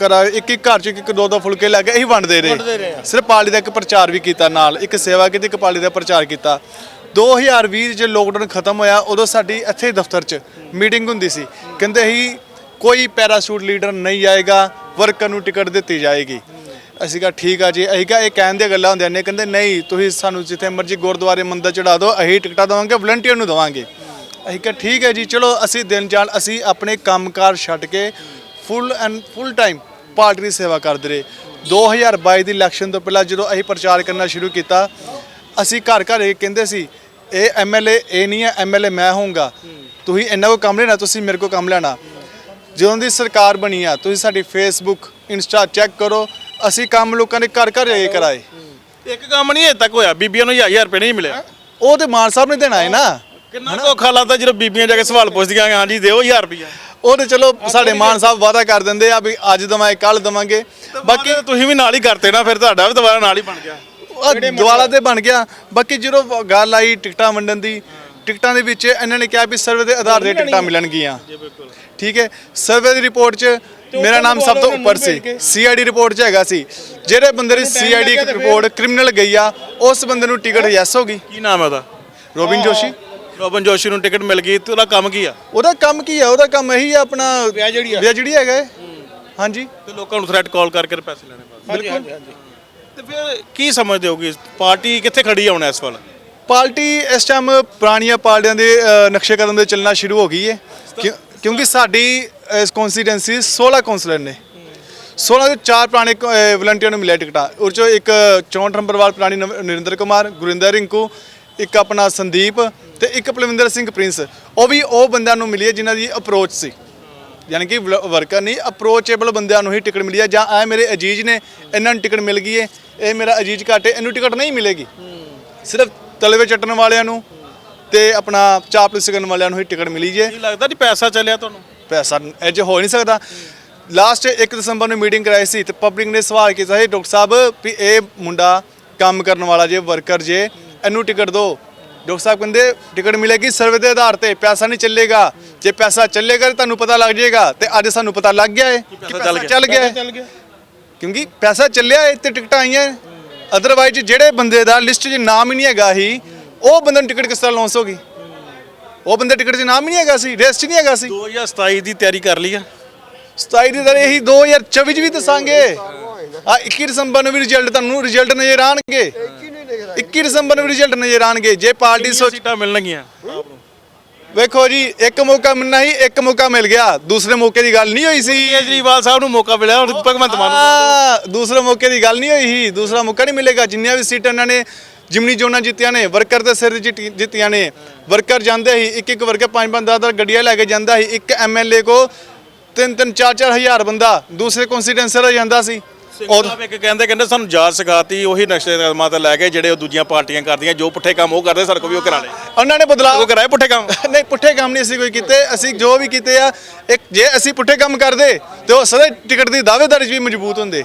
[SPEAKER 4] ਕਰਾ ਇੱਕ ਇੱਕ ਘਰ 'ਚ ਇੱਕ ਇੱਕ ਦੋ ਦੋ ਫੁਲਕੇ ਲੈ ਕੇ ਅਸੀਂ ਵੰਡਦੇ ਰਹੇ। ਸਿਰਫ ਪਾਰਟੀ ਦਾ ਇੱਕ ਪ੍ਰਚਾਰ ਵੀ ਕੀਤਾ ਨਾਲ। ਇੱਕ ਸੇਵਾ ਕੀਤੀ ਇੱਕ ਪਾਰਟੀ ਦਾ ਪ੍ਰਚਾਰ ਕੀਤਾ। 2020 ਚ ਲੋਕਡਾਊਨ ਖਤਮ ਹੋਇਆ, ਉਦੋਂ ਸਾਡੀ ਇੱਥੇ ਦਫ਼ਤਰ 'ਚ ਮੀਟਿੰਗ ਹੁੰਦੀ ਸੀ। ਕਹਿੰਦੇ ਸੀ, ਕੋਈ ਪੈਰਾਸ਼ੂਟ ਲੀਡਰ ਨਹੀਂ ਆਏਗਾ ਵਰਕਰ ਨੂੰ ਟਿਕਟ ਦਿੱਤੀ ਜਾਏਗੀ। ਅਸੀਂ ਕਿਹਾ, ਠੀਕ ਆ ਜੀ। ਅਸੀਂ ਕਿਹਾ, ਇਹ ਕਹਿਣ ਦੀਆਂ ਗੱਲਾਂ ਹੁੰਦੀਆਂ ਨੇ, ਕਹਿੰਦੇ, ਨਹੀਂ, ਤੁਸੀਂ ਸਾਨੂੰ ਜਿੱਥੇ ਮਰਜ਼ੀ ਗੁਰਦੁਆਰੇ, ਮੰਦਰ ਚੜਾ ਦਿਓ, ਅਸੀਂ ਟਿਕਟਾਂ ਦੇਵਾਂਗੇ ਵਲੰਟੀਅਰ ਨੂੰ ਦੇਵਾਂਗੇ। ਅਸੀਂ ਕਿਹਾ, ਠੀਕ ਹੈ ਜੀ, ਚਲੋ, ਅਸੀਂ ਦਿਨ ਜਾਣ, ਅਸੀਂ ਆਪਣੇ ਕੰਮਕਾਰ ਛੱਡ ਕੇ full and full time party ਦੀ ਸੇਵਾ ਕਰਦੇ ਰਹੇ। 2022 ਦੀ ਇਲੈਕਸ਼ਨ ਤੋਂ ਪਹਿਲਾਂ ਜਦੋਂ ਅਸੀਂ ਪ੍ਰਚਾਰ ਕਰਨਾ ਸ਼ੁਰੂ ਕੀਤਾ, ਅਸੀਂ ਘਰ ਘਰ ਇਹ ਕਹਿੰਦੇ ਸੀ ਇਹ ਐਮਐਲਏ ਇਹ ਨਹੀਂ ਹੈ ਐਮਐਲਏ ਮੈਂ ਹੋਊਂਗਾ। ਤੁਸੀਂ ਇੰਨਾ ਕੋ ਕੰਮ ਲੈਣਾ ਤੁਸੀਂ ਮੇਰੇ ਕੋ ਕੰਮ ਲੈਣਾ। ਜਦੋਂ ਦੀ ਸਰਕਾਰ ਬਣੀ ਆ ਤੁਸੀਂ ਸਾਡੀ ਫੇਸਬੁੱਕ ਇੰਸਟਾ ਚੈੱਕ ਕਰੋ ਅਸੀਂ ਕੰਮ ਲੋਕਾਂ ਦੇ ਘਰ ਘਰ ਜਾ ਕੇ ਕਰਾਏ।
[SPEAKER 2] ਇੱਕ ਕੰਮ ਨਹੀਂ ਅਜੇ ਤੱਕ ਹੋਇਆ ਬੀਬੀਆਂ ਨੂੰ 1000 ਰੁਪਏ ਨਹੀਂ ਮਿਲਿਆ।
[SPEAKER 4] ਉਹ ਤੇ ਮਾਨ ਸਾਹਿਬ ਨੇ ਦੇਣਾ ਹੈ ਨਾ।
[SPEAKER 2] ਕਿੰਨਾ ਔਖਾ ਲੱਗਦਾ ਜਦੋਂ ਬੀਬੀਆਂ ਜਾ ਕੇ ਸਵਾਲ ਪੁੱਛਦੀਆਂ ਹਾਂਜੀ ਦਿਓ 1000 ਰੁਪਏ
[SPEAKER 4] ਉਹ ਤੇ ਚਲੋ ਸਾਡੇ ਮਾਨ ਸਾਹਿਬ ਵਾਅਦਾ ਕਰ ਦਿੰਦੇ ਆ ਵੀ ਅੱਜ ਦਵਾਂਗੇ ਕੱਲ ਦਵਾਂਗੇ।
[SPEAKER 2] ਬਾਕੀ ਤੁਸੀਂ ਵੀ ਨਾਲ ਹੀ ਕਰਤੇ ਨਾ ਫਿਰ ਤੁਹਾਡਾ ਵੀ ਦੁਬਾਰਾ ਨਾਲ ਹੀ ਬਣ ਗਿਆ।
[SPEAKER 4] ਦੁਆਲਾ ਤੇ ਬਣ ਗਿਆ। ਬਾਕੀ ਜਦੋਂ ਗੱਲ ਆਈ ਟਿਕਟਾਂ ਵੰਡਣ ਦੀ ਟਿਕਟਾਂ ਦੇ ਵਿੱਚ ਇਹਨਾਂ ਨੇ ਕਿਹਾ ਵੀ ਸਰਵੇ ਦੇ ਆਧਾਰ ਤੇ ਟਿਕਟਾਂ ਮਿਲਣਗੀਆਂ। ਠੀਕ ਹੈ? ਸਰਵੇ ਦੀ ਰਿਪੋਰਟ 'ਚ ਮੇਰਾ ਨਾਮ ਸਭ ਤੋਂ ਉੱਪਰ ਸੀ। ਸੀਆਈਡੀ ਰਿਪੋਰਟ 'ਚ ਹੈਗਾ ਸੀ। ਜਿਹੜੇ ਬੰਦੇ ਦੀ ਸੀਆਈਡੀ ਰਿਪੋਰਟ ਕ੍ਰਿਮੀਨਲ ਗਈ ਆ ਉਸ ਬੰਦੇ ਨੂੰ ਟਿਕਟ ਯੈਸ ਹੋ ਗਈ।
[SPEAKER 2] ਕੀ ਨਾਮ ਹੈ ਉਹਦਾ?
[SPEAKER 4] ਰੋਬਿਨ ਜੋਸ਼ੀ।
[SPEAKER 2] ਰੋਬਨ ਜੋਸ਼ੀ ਨੂੰ ਟਿਕਟ ਮਿਲ ਗਈ। ਤੇ ਉਹਦਾ ਕੰਮ ਕੀ ਆ?
[SPEAKER 4] ਉਹਦਾ ਕੰਮ ਕੀ ਹੈ ਉਹਦਾ ਕੰਮ ਇਹੀ ਆ ਆਪਣਾ
[SPEAKER 2] ਵਿਆਹ ਜਿਹੜੀ ਆ।
[SPEAKER 4] ਵਿਆਹ ਜਿਹੜੀ ਹੈਗਾ। ਹਾਂਜੀ।
[SPEAKER 2] ਤੇ ਲੋਕਾਂ ਨੂੰ ਥ੍ਰੈਟ ਕਾਲ ਕਰਕੇ ਪੈਸੇ ਲੈਣੇ ਬਸ ਬਿਲਕੁਲ ਤੇ ਫਿਰ ਕੀ ਸਮਝਦੇ ਹੋਗੇ ਪਾਰਟੀ ਕਿੱਥੇ ਖੜੀ ਆ ਹੁਣ ਇਸ ਵਾਰ
[SPEAKER 4] ਪਾਰਟੀ ਇਸ ਟਾਈਮ ਪੁਰਾਣੀਆਂ ਪਾਰਟੀਆਂ ਦੇ ਅ, ਨਕਸ਼ੇ ਕਦਮ ਦੇ ਚੱਲਣਾ ਸ਼ੁਰੂ ਹੋ ਗਈ ਹੈ ਕਿਉਂ- ਕਿਉਂਕਿ ਸਾਡੀ ਇਸ ਕਨਸਟੀਟੈਂਸੀ 16 ਕਾਉਂਸਲਰ ਨੇ। 16 ਦੇ ਚਾਰ ਪੁਰਾਣੇ ਵਲੰਟੀਅਰ ਨੂੰ ਮਿਲਿਆ ਟਿਕਟਾਂ। ਉਹ ਚੋਂ ਇੱਕ 64 ਨੰਬਰ ਵਾਲ ਪੁਰਾਣੀ ਨਵ- ਨਰਿੰਦਰ ਕੁਮਾਰ ਗੁਰਿੰਦਰ ਰਿੰਕੂ ਇੱਕ ਆਪਣਾ ਸੰਦੀਪ ਤੇ ਇੱਕ ਪਲਵਿੰਦਰ ਸਿੰਘ ਪ੍ਰਿੰਸ। ਉਹ ਵੀ ਉਹ ਬੰਦਿਆਂ ਨੂੰ ਮਿਲੀ ਹੈ ਜਿਨ੍ਹਾਂ ਦੀ ਅਪਰੋਚ ਸੀ। ਯਾਨੀ ਕਿ ਵਰਕਰ ਨਹੀਂ ਅਪਰੋਚੇਬਲ ਬੰਦਿਆਂ ਨੂੰ ਹੀ ਟਿਕਟ ਮਿਲੀ ਹੈ ਜਾਂ ਇਹ ਮੇਰੇ ਅਜੀਜ਼ ਨੇ ਇਹਨਾਂ ਨੂੰ ਟਿਕਟ ਮਿਲ ਗਈ ਹੈ ਇਹ ਮੇਰਾ ਅਜੀਜ਼ ਘੱਟ ਇਹਨੂੰ ਟਿਕਟ ਨਹੀਂ ਮਿਲੇਗੀ। ਸਿਰਫ ਤਲਵੇ ਚੱਟਣ ਵਾਲਿਆਂ ਨੂੰ ਤੇ ਆਪਣਾ ਚਾਪਲੂਸ ਕਰਨ ਵਾਲਿਆਂ ਨੂੰ ਹੀ ਟਿਕਟ ਮਿਲੀ ਜੇ।
[SPEAKER 2] ਕੀ ਲੱਗਦਾ ਜੀ ਪੈਸਾ ਚੱਲਿਆ ਤੁਹਾਨੂੰ?
[SPEAKER 4] ਪੈਸਾ ਇਹ 'ਚ ਹੋ ਨਹੀਂ ਸਕਦਾ। ਲਾਸਟ 1 ਦਸੰਬਰ ਨੂੰ ਮੀਟਿੰਗ ਕਰਾਈ ਸੀ ਤੇ ਪਬਲਿਕ ਨੇ ਸਵਾਲ ਕੀਤਾ ਸੀ ਡਾਕਟਰ ਸਾਹਿਬ ਵੀ ਇਹ ਮੁੰਡਾ ਕੰਮ ਕਰਨ ਵਾਲਾ ਜੇ ਵਰਕਰ ਜੇ ਇਹਨੂੰ ਟਿਕਟ ਦਿਓ ਡਾਕਟਰ ਸਾਹਿਬ ਕਹਿੰਦੇ ਟਿਕਟ ਮਿਲੇਗੀ ਸਰਵੇ ਦੇ ਆਧਾਰ ਤੇ ਪੈਸਾ ਨਹੀਂ ਚੱਲੇਗਾ। ਜੇ ਪੈਸਾ ਚੱਲੇਗਾ ਤਾਂ ਤੁਹਾਨੂੰ ਪਤਾ ਲੱਗ ਜਾਏਗਾ ਤੇ ਅੱਜ ਸਾਨੂੰ ਪਤਾ ਲੱਗ ਗਿਆ ਹੈ ਕਿ
[SPEAKER 2] ਪੈਸਾ ਚੱਲ ਗਿਆ।
[SPEAKER 4] ਹੈ। ਕਿਉਂਕਿ ਪੈਸਾ ਚੱਲਿਆ ਹੈ ਤੇ ਟਿਕਟਾਂ ਆਈਆਂ ਅਦਰਵਾਈਜ਼ ਜਿਹੜੇ ਬੰਦੇ ਦਾ ਲਿਸਟ 'ਚ ਨਾਮ ਹੀ ਨਹੀਂ ਹੈਗਾ ਹੀ ਉਹ ਬੰਦੇ ਨੂੰ ਟਿਕਟ ਕਿਸ ਤਰ੍ਹਾਂ ਲਾਂਸ ਹੋਗੀ ਉਹ ਬੰਦੇ ਟਿਕਟ 'ਚ ਨਾਮ ਹੀ ਨਹੀਂ ਹੈਗਾ ਸੀ ਰੇਸ 'ਚ ਨਹੀਂ ਹੈਗਾ ਸੀ।
[SPEAKER 2] 2027 ਦੀ ਤਿਆਰੀ ਕਰ ਲਈ ਆ।
[SPEAKER 4] 27 ਦੀ ਤਾਂ ਇਹੀ 2024 'ਚ ਵੀ ਦੱਸਾਂਗੇ। ਆ 21 ਦਸੰਬਰ ਨੂੰ ਵੀ ਰਿਜ਼ਲਟ ਤੁਹਾਨੂੰ ਰਿਜ਼ਲਟ ਨਜ਼ਰ ਆਣਗੇ। 21 ਦਸੰਬਰ ਨੂੰ ਵੀ ਰਿਜ਼ਲਟ ਨਜ਼ਰ ਆਣਗੇ। ਜੇ ਪਾਰਟੀ
[SPEAKER 2] ਕਿੰਨੀਆਂ
[SPEAKER 4] ਸੋਚ
[SPEAKER 2] ਸੀਟਾਂ ਮਿਲਣਗੀਆਂ?
[SPEAKER 4] ਵੇਖੋ ਜੀ ਇੱਕ ਮੌਕਾ ਮਿਲਣਾ ਹੀ ਇੱਕ ਮੌਕਾ ਮਿਲ ਗਿਆ। ਦੂਸਰੇ ਮੌਕੇ ਦੀ ਗੱਲ ਨਹੀਂ ਹੋਈ ਸੀ।
[SPEAKER 2] ਕੇਜਰੀਵਾਲ ਸਾਹਿਬ ਨੂੰ ਮੌਕਾ ਮਿਲਿਆ ਹੁਣ ਭਗਵੰਤ ਮਾਨ ਨੂੰ
[SPEAKER 4] ਦੂਸਰੇ ਮੌਕੇ ਦੀ ਗੱਲ ਨਹੀਂ ਹੋਈ ਸੀ ਦੂਸਰਾ ਮੌਕਾ ਨਹੀਂ ਮਿਲੇਗਾ। ਜਿੰਨੀਆਂ ਵੀ ਸੀਟਾਂ ਇਹਨਾਂ ਨੇ ਜਿਮਨੀ ਜੋਨਾਂ ਜਿੱਤੀਆਂ ਨੇ ਵਰਕਰ ਦੇ ਸਿਰ ਜਿੱਤੀ- ਜਿੱਤੀਆਂ ਨੇ। ਵਰਕਰ ਜਾਂਦੇ ਸੀ ਇੱਕ ਇੱਕ ਵਰਕਰ ਪੰਜ ਪੰਜ ਦਸ ਦਸ ਗੱਡੀਆਂ ਲੈ ਕੇ ਜਾਂਦਾ ਸੀ ਇੱਕ ਐਮਐਲਏ ਕੋ ਤਿੰਨ ਤਿੰਨ ਚਾਰ ਚਾਰ ਹਜ਼ਾਰ ਬੰਦਾ ਦੂਸਰੇ ਕਨਸਟੀਟੈਂਸੀ ਦਾ ਜਾਂਦਾ ਸੀ।
[SPEAKER 2] ਉਹ ਇੱਕ ਕਹਿੰਦੇ ਕਹਿੰਦੇ ਸਾਨੂੰ ਜਾਤ ਸਿਖਾਤੀ ਉਹੀ ਨਕਸ਼ੇ ਦੇ ਕਦਮਾਂ ਤੇ ਲੈ ਕੇ ਜਿਹੜੇ ਉਹ ਦੂਜੀਆਂ ਪਾਰਟੀਆਂ ਕਰਦੀਆਂ ਜੋ ਪੁੱਠੇ ਕੰਮ ਉਹ ਕਰਦੇ ਸਾਡੇ ਕੋਲ ਵੀ ਉਹ ਕਰਾ ਲਏ।
[SPEAKER 4] ਉਹਨਾਂ ਨੇ ਬਦਲਾਅ
[SPEAKER 2] ਉਹ ਕਰਾਏ ਪੁੱਠੇ ਕੰਮ?
[SPEAKER 4] ਨਹੀਂ ਪੁੱਠੇ ਕੰਮ ਨਹੀਂ ਅਸੀਂ ਕੋਈ ਕੀਤੇ। ਅਸੀਂ ਜੋ ਵੀ ਕੀਤੇ ਆ ਇੱਕ ਜੇ ਅਸੀਂ ਪੁੱਠੇ ਕੰਮ ਕਰਦੇ ਤੇ ਉਹ ਸਦਾ ਟਿਕਟ ਦੀ ਦਾਅਵੇਦਾਰੀ ਵੀ ਮਜ਼ਬੂਤ ਹੁੰਦੇ।